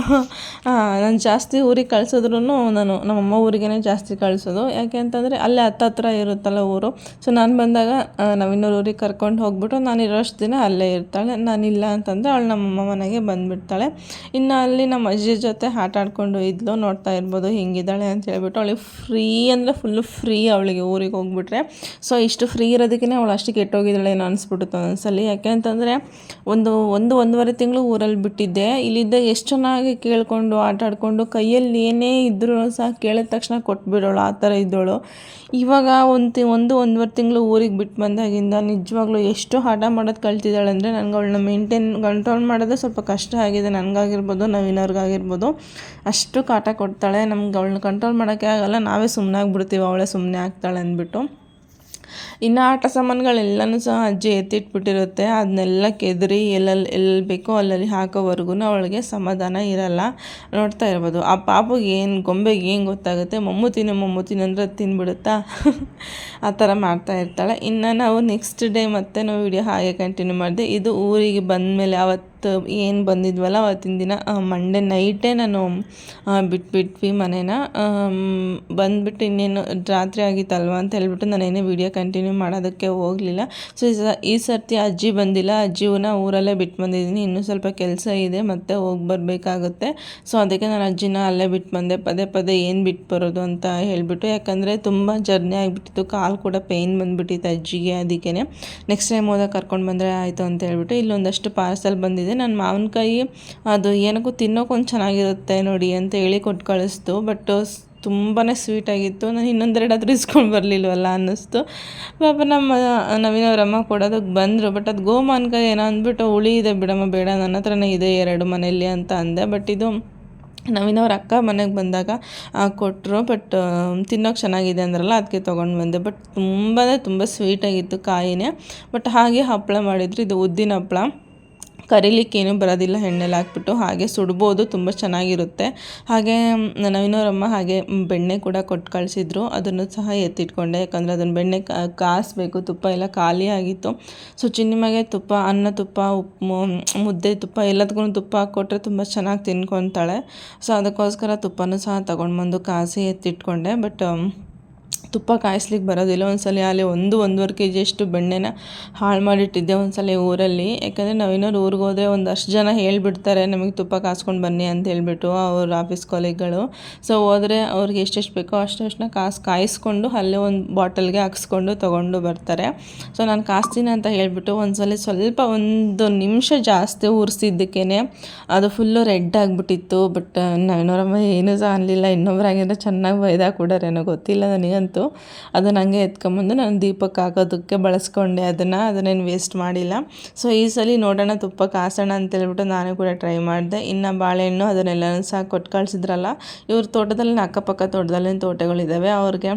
ನಾನು ಜಾಸ್ತಿ ಊರಿಗೆ ಕಳಿಸಿದ್ರು ನಾನು ನಮ್ಮಮ್ಮ ಊರಿಗೇ ಜಾಸ್ತಿ ಕಳಿಸೋದು. ಯಾಕೆ ಅಂತಂದರೆ, ಅಲ್ಲೇ ಹತ್ತತ್ರ ಇರುತ್ತಲ್ಲ ಊರು. ಸೊ ನಾನು ಬಂದಾಗ ನಾವಿನ್ನೂರು ಊರಿಗೆ ಕರ್ಕೊಂಡು ಹೋಗ್ಬಿಟ್ಟು ನಾನು ಇರೋಷ್ಟು ದಿನ ಅಲ್ಲೇ ಇರ್ತಾಳೆ. ನಾನಿಲ್ಲ ಅಂತಂದರೆ, ಅವಳು ನಮ್ಮಮ್ಮ ಮನೆಗೆ ಬಂದುಬಿಡ್ತಾಳೆ. ಇನ್ನು ಅಲ್ಲಿ ನಮ್ಮ ಅಜ್ಜಿ ಜೊತೆ ಆಟ ಆಡ್ಕೊಂಡು ಇದ್ಲು, ನೋಡ್ತಾ ಇರ್ಬೋದು, ಹಿಂಗಿದ್ದಾಳೆ ಅಂತ ಹೇಳ್ಬಿಟ್ಟು, ಅವಳಿಗೆ ಫ್ರೀ ಅಂದರೆ ಫುಲ್ಲು ಫ್ರೀ ಅವಳಿಗೆ ಊರಿಗೆ ಹೋಗ್ಬಿಟ್ರೆ. ಸೊ ಇಷ್ಟು ಫ್ರೀ ಇರೋದಕ್ಕೇ ಅವಳು ಅಷ್ಟು ಏನೋ ಅನಿಸ್ಬಿಡುತ್ತೆ ಒಂದೊಂದ್ಸಲಿ. ಯಾಕೆ ಅಂತಂದರೆ, ಒಂದು ಒಂದು, ಒಂದೂವರೆ ತಿಂಗಳು ಊರಲ್ಲಿ ಬಿಟ್ಟಿದ್ದೆ. ಇಲ್ಲಿದ್ದ ಎಷ್ಟು ಚೆನ್ನಾಗಿ ಕೇಳಿಕೊಂಡು, ಆಟ ಆಡಿಕೊಂಡು, ಕೈಯಲ್ಲಿ ಏನೇ ಇದ್ದರೂ ಸಹ ಕೇಳಿದ ತಕ್ಷಣ ಕೊಟ್ಬಿಡೋಳು, ಆ ಥರ ಇದ್ದೋಳು. ಇವಾಗ ಒಂದು ತಿ, ಒಂದು, ಒಂದೂವರೆ ತಿಂಗಳು ಊರಿಗೆ ಬಿಟ್ಟು ಬಂದಾಗಿಂದ ನಿಜವಾಗ್ಲೂ ಎಷ್ಟು ಹಠ ಮಾಡೋದು ಕಲ್ತಿದ್ದಾಳೆ ಅಂದರೆ ನನಗೆ ಅವಳನ್ನ ಮೇಂಟೈನ್ ಕಂಟ್ರೋಲ್ ಮಾಡೋದೇ ಸ್ವಲ್ಪ ಕಷ್ಟ ಆಗಿದೆ. ನನಗಾಗಿರ್ಬೋದು, ನವೀನವ್ರಿಗಾಗಿರ್ಬೋದು. ಅಷ್ಟು ಕಾಟ ಕೊಡ್ತಾಳೆ. ನಮ್ಗೆ ಅವಳನ್ನ ಕಂಟ್ರೋಲ್ ಮಾಡೋಕ್ಕೆ ಆಗಲ್ಲ. ನಾವೇ ಸುಮ್ಮನೆ ಆಗ್ಬಿಡ್ತೀವಿ ಅವಳೇ ಸುಮ್ಮನೆ ಆಗ್ತಾಳೆ ಅಂದ್ಬಿಟ್ಟು. ಇನ್ನು ಆಟ ಸಾಮಾನುಗಳೆಲ್ಲನೂ ಸಹ ಅಜ್ಜಿ ಎತ್ತಿಟ್ಬಿಟ್ಟಿರುತ್ತೆ. ಅದನ್ನೆಲ್ಲ ಕೆದರಿ ಎಲ್ಲೆಲ್ಲಿ ಎಲ್ಲಿ ಬೇಕೋ ಅಲ್ಲಲ್ಲಿ ಹಾಕೋವರೆಗೂ ಅವಳಿಗೆ ಸಮಾಧಾನ ಇರಲ್ಲ. ನೋಡ್ತಾ ಇರ್ಬೋದು. ಆ ಪಾಪಗೆ ಏನು, ಗೊಂಬೆಗೆ ಏನು ಗೊತ್ತಾಗುತ್ತೆ? ಮಮ್ಮು ತಿನ್ನು ಮಮ್ಮು ತಿನ್ನಂದ್ರೆ ತಿನ್ಬಿಡುತ್ತಾ? ಆ ಥರ ಮಾಡ್ತಾ ಇರ್ತಾಳೆ. ಇನ್ನು ನಾವು ನೆಕ್ಸ್ಟ್ ಡೇ ಮತ್ತೆ ನಾವು ವಿಡಿಯೋ ಹಾಗೆ ಕಂಟಿನ್ಯೂ ಮಾಡಿದೆ. ಇದು ಊರಿಗೆ ಬಂದಮೇಲೆ ಅವತ್ತು ಅವತ್ತು ಏನು ಬಂದಿದ್ವಲ್ಲ ಅವತ್ತಿನ ದಿನ ಮಂಡೇ ನೈಟೇ ನಾನು ಬಿಟ್ಬಿಟ್ವಿ ಮನೇನ. ಬಂದ್ಬಿಟ್ಟು ಇನ್ನೇನು ರಾತ್ರಿ ಆಗಿತ್ತಲ್ವ ಅಂತ ಹೇಳ್ಬಿಟ್ಟು ನಾನೇನೇ ವೀಡಿಯೋ ಕಂಟಿನ್ಯೂ ಮಾಡೋದಕ್ಕೆ ಹೋಗಲಿಲ್ಲ. ಸೊ, ಈ ಸರ್ತಿ ಅಜ್ಜಿ ಬಂದಿಲ್ಲ. ಅಜ್ಜಿವನ್ನ ಊರಲ್ಲೇ ಬಿಟ್ಟು ಬಂದಿದ್ದೀನಿ. ಇನ್ನೂ ಸ್ವಲ್ಪ ಕೆಲಸ ಇದೆ, ಮತ್ತೆ ಹೋಗಿ ಬರಬೇಕಾಗುತ್ತೆ. ಸೊ ಅದಕ್ಕೆ ನಾನು ಅಜ್ಜಿನ ಅಲ್ಲೇ ಬಿಟ್ಟು ಬಂದೆ. ಪದೇ ಪದೇ ಏನು ಬಿಟ್ಟು ಬರೋದು ಅಂತ ಹೇಳಿಬಿಟ್ಟು, ಯಾಕಂದರೆ ತುಂಬ ಜರ್ನಿ ಆಗಿಬಿಟ್ಟಿತ್ತು. ಕಾಲು ಕೂಡ ಪೇಯ್ನ್ ಬಂದುಬಿಟ್ಟಿತ್ತು ಅಜ್ಜಿಗೆ ಅದಕ್ಕೇ ನೆಕ್ಸ್ಟ್ ಟೈಮ್ ಹೋದಾಗ ಕರ್ಕೊಂಡು ಬಂದರೆ ಆಯಿತು ಅಂತ ಹೇಳ್ಬಿಟ್ಟು, ಇಲ್ಲೊಂದಷ್ಟು ಪಾರ್ಸಲ್ ಬಂದಿದೆ. ನನ್ನ ಮಾವಿನಕಾಯಿ ಅದು ಏನಕ್ಕೂ ತಿನ್ನೋಕೊಂದು ಚೆನ್ನಾಗಿರುತ್ತೆ ನೋಡಿ ಅಂತ ಹೇಳಿ ಕೊಟ್ಟು ಕಳಿಸ್ತು. ಬಟ್ ತುಂಬಾ ಸ್ವೀಟಾಗಿತ್ತು ನಾನು ಇನ್ನೊಂದೆರಡಾದರೂ ಇಸ್ಕೊಂಡು ಬರಲಿಲ್ವಲ್ಲ ಅನ್ನಿಸ್ತು. ಪಾಪ ನಮ್ಮ ನವೀನವರಮ್ಮ ಕೊಡೋದಕ್ಕೆ ಬಂದರು. ಬಟ್ ಅದು ಗೋಮಾನ್ಕಾಯಿ ಏನೋ ಅಂದ್ಬಿಟ್ಟು ಹುಳಿ ಇದೆ ಬಿಡಮ್ಮ, ಬೇಡ, ನನ್ನ ಹತ್ರನೇ ಇದೆ ಎರಡು ಮನೆಯಲ್ಲಿ ಅಂತ ಅಂದೆ. ಬಟ್ ಇದು ನವೀನವ್ರ ಅಕ್ಕ ಮನೆಗೆ ಬಂದಾಗ ಕೊಟ್ಟರು ಬಟ್ ತಿನ್ನೋಕೆ ಚೆನ್ನಾಗಿದೆ ಅಂದ್ರಲ್ಲ ಅದಕ್ಕೆ ತೊಗೊಂಡು ಬಂದೆ. ಬಟ್ ತುಂಬಾ ತುಂಬ ಸ್ವೀಟಾಗಿತ್ತು ಕಾಯಿನೇ. ಬಟ್ ಹಾಗೆ ಹಪ್ಪಳ ಮಾಡಿದ್ರು. ಇದು ಉದ್ದಿನ ಹಪ್ಪಳ ಕರಿಲಿಕ್ಕೇನು ಬರೋದಿಲ್ಲ, ಎಣ್ಣೆಲಿ ಹಾಕ್ಬಿಟ್ಟು ಹಾಗೆ ಸುಡ್ಬೋದು, ತುಂಬ ಚೆನ್ನಾಗಿರುತ್ತೆ. ಹಾಗೆ ನವೀನವರಮ್ಮ ಹಾಗೆ ಬೆಣ್ಣೆ ಕೂಡ ಕೊಟ್ಟು ಕಳಿಸಿದ್ರು. ಅದನ್ನು ಸಹ ಎತ್ತಿಟ್ಕೊಂಡೆ. ಯಾಕಂದರೆ ಅದನ್ನು ಬೆಣ್ಣೆ ಕಾಸಬೇಕು, ತುಪ್ಪ ಎಲ್ಲ ಖಾಲಿ ಆಗಿತ್ತು. ಸೊ ಚಿನ್ನಿಮಗೆ ತುಪ್ಪ, ಅನ್ನ ತುಪ್ಪ ಉಪ್ಪು ಮುದ್ದೆ ತುಪ್ಪ, ಎಲ್ಲದಕ್ಕೂ ತುಪ್ಪ ಹಾಕ್ಕೊಟ್ರೆ ತುಂಬ ಚೆನ್ನಾಗಿ ತಿನ್ಕೊತಾಳೆ ಸೊ ಅದಕ್ಕೋಸ್ಕರ ತುಪ್ಪನೂ ಸಹ ತೊಗೊಂಡು ಬಂದು ಕಾಸಿ ಎತ್ತಿಟ್ಕೊಂಡೆ. ಬಟ್ ತುಪ್ಪ ಕಾಯಿಸ್ಲಿಕ್ಕೆ ಬರೋದಿಲ್ಲ. ಒಂದ್ಸಲ ಅಲ್ಲಿ ಒಂದು, ಒಂದೂವರೆ ಕೆ ಜಿಯಷ್ಟು ಬೆಣ್ಣೆನ ಹಾಳು ಮಾಡಿಟ್ಟಿದ್ದೆ ಒಂದ್ಸಲ ಊರಲ್ಲಿ. ಯಾಕಂದರೆ ನಾವೇನಾದ್ರು ಊರಿಗೆ ಹೋದರೆ ಒಂದಷ್ಟು ಜನ ಹೇಳಿಬಿಡ್ತಾರೆ, ನಮಗೆ ತುಪ್ಪ ಕಾಸ್ಕೊಂಡು ಬನ್ನಿ ಅಂತ ಹೇಳಿಬಿಟ್ಟು ಅವ್ರ ಆಫೀಸ್ ಕಾಲೇಜ್ಗಳು ಸೊ ಹೋದರೆ ಅವ್ರಿಗೆ ಎಷ್ಟೆಷ್ಟು ಬೇಕೋ ಅಷ್ಟೆಷ್ಟನ್ನ ಕಾಸು, ಕಾಯಿಸ್ಕೊಂಡು ಅಲ್ಲೇ ಒಂದು ಬಾಟಲ್ಗೆ ಹಾಕ್ಸ್ಕೊಂಡು ತೊಗೊಂಡು ಬರ್ತಾರೆ. ಸೊ ನಾನು ಕಾಸ್ತೀನಿ ಅಂತ ಹೇಳಿಬಿಟ್ಟು ಒಂದ್ಸಲ ಸ್ವಲ್ಪ ಒಂದು ನಿಮಿಷ ಜಾಸ್ತಿ ಉರಿಸಿದ್ದಕ್ಕೇ ಅದು ಫುಲ್ಲು ರೆಡ್ ಆಗಿಬಿಟ್ಟಿತ್ತು. ಬಟ್ ನಾವಿನೋರಮ್ಮ ಏನೂ ಸಹ ಅನ್ನಲಿಲ್ಲ ಇನ್ನೊಬ್ರಾಗಿದ್ರೆ ಚೆನ್ನಾಗಿ ಬೈದಾಗ ಕೂಡ ಗೊತ್ತಿಲ್ಲ ಗೊತ್ತಿಲ್ಲ ನನಗಂತೂ ಅದನ್ನು ಹಂಗೆ ಎತ್ಕೊಂಬಂದು ನಾನು ದೀಪಕ್ಕೆ ಹಾಕೋದಕ್ಕೆ ಬಳಸ್ಕೊಂಡೆ. ಅದನ್ನು ಅದನ್ನೇನು ವೇಸ್ಟ್ ಮಾಡಿಲ್ಲ. ಸೊ ಈ ಸಲ ನೋಡೋಣ ತುಪ್ಪ ಕಾಸೋಣ ಅಂತೇಳ್ಬಿಟ್ಟು ನಾನು ಕೂಡ ಟ್ರೈ ಮಾಡಿದೆ. ಇನ್ನು ಬಾಳೆಹಣ್ಣು ಅದನ್ನೆಲ್ಲನೂ ಸಹ ಕೊಟ್ಟು ಕಳಿಸಿದ್ರಲ್ಲ ಇವ್ರ ತೋಟದಲ್ಲಿ ಅಕ್ಕಪಕ್ಕ ತೋಟದಲ್ಲಿ ತೋಟಗಳಿದ್ದಾವೆ ಅವ್ರಿಗೆ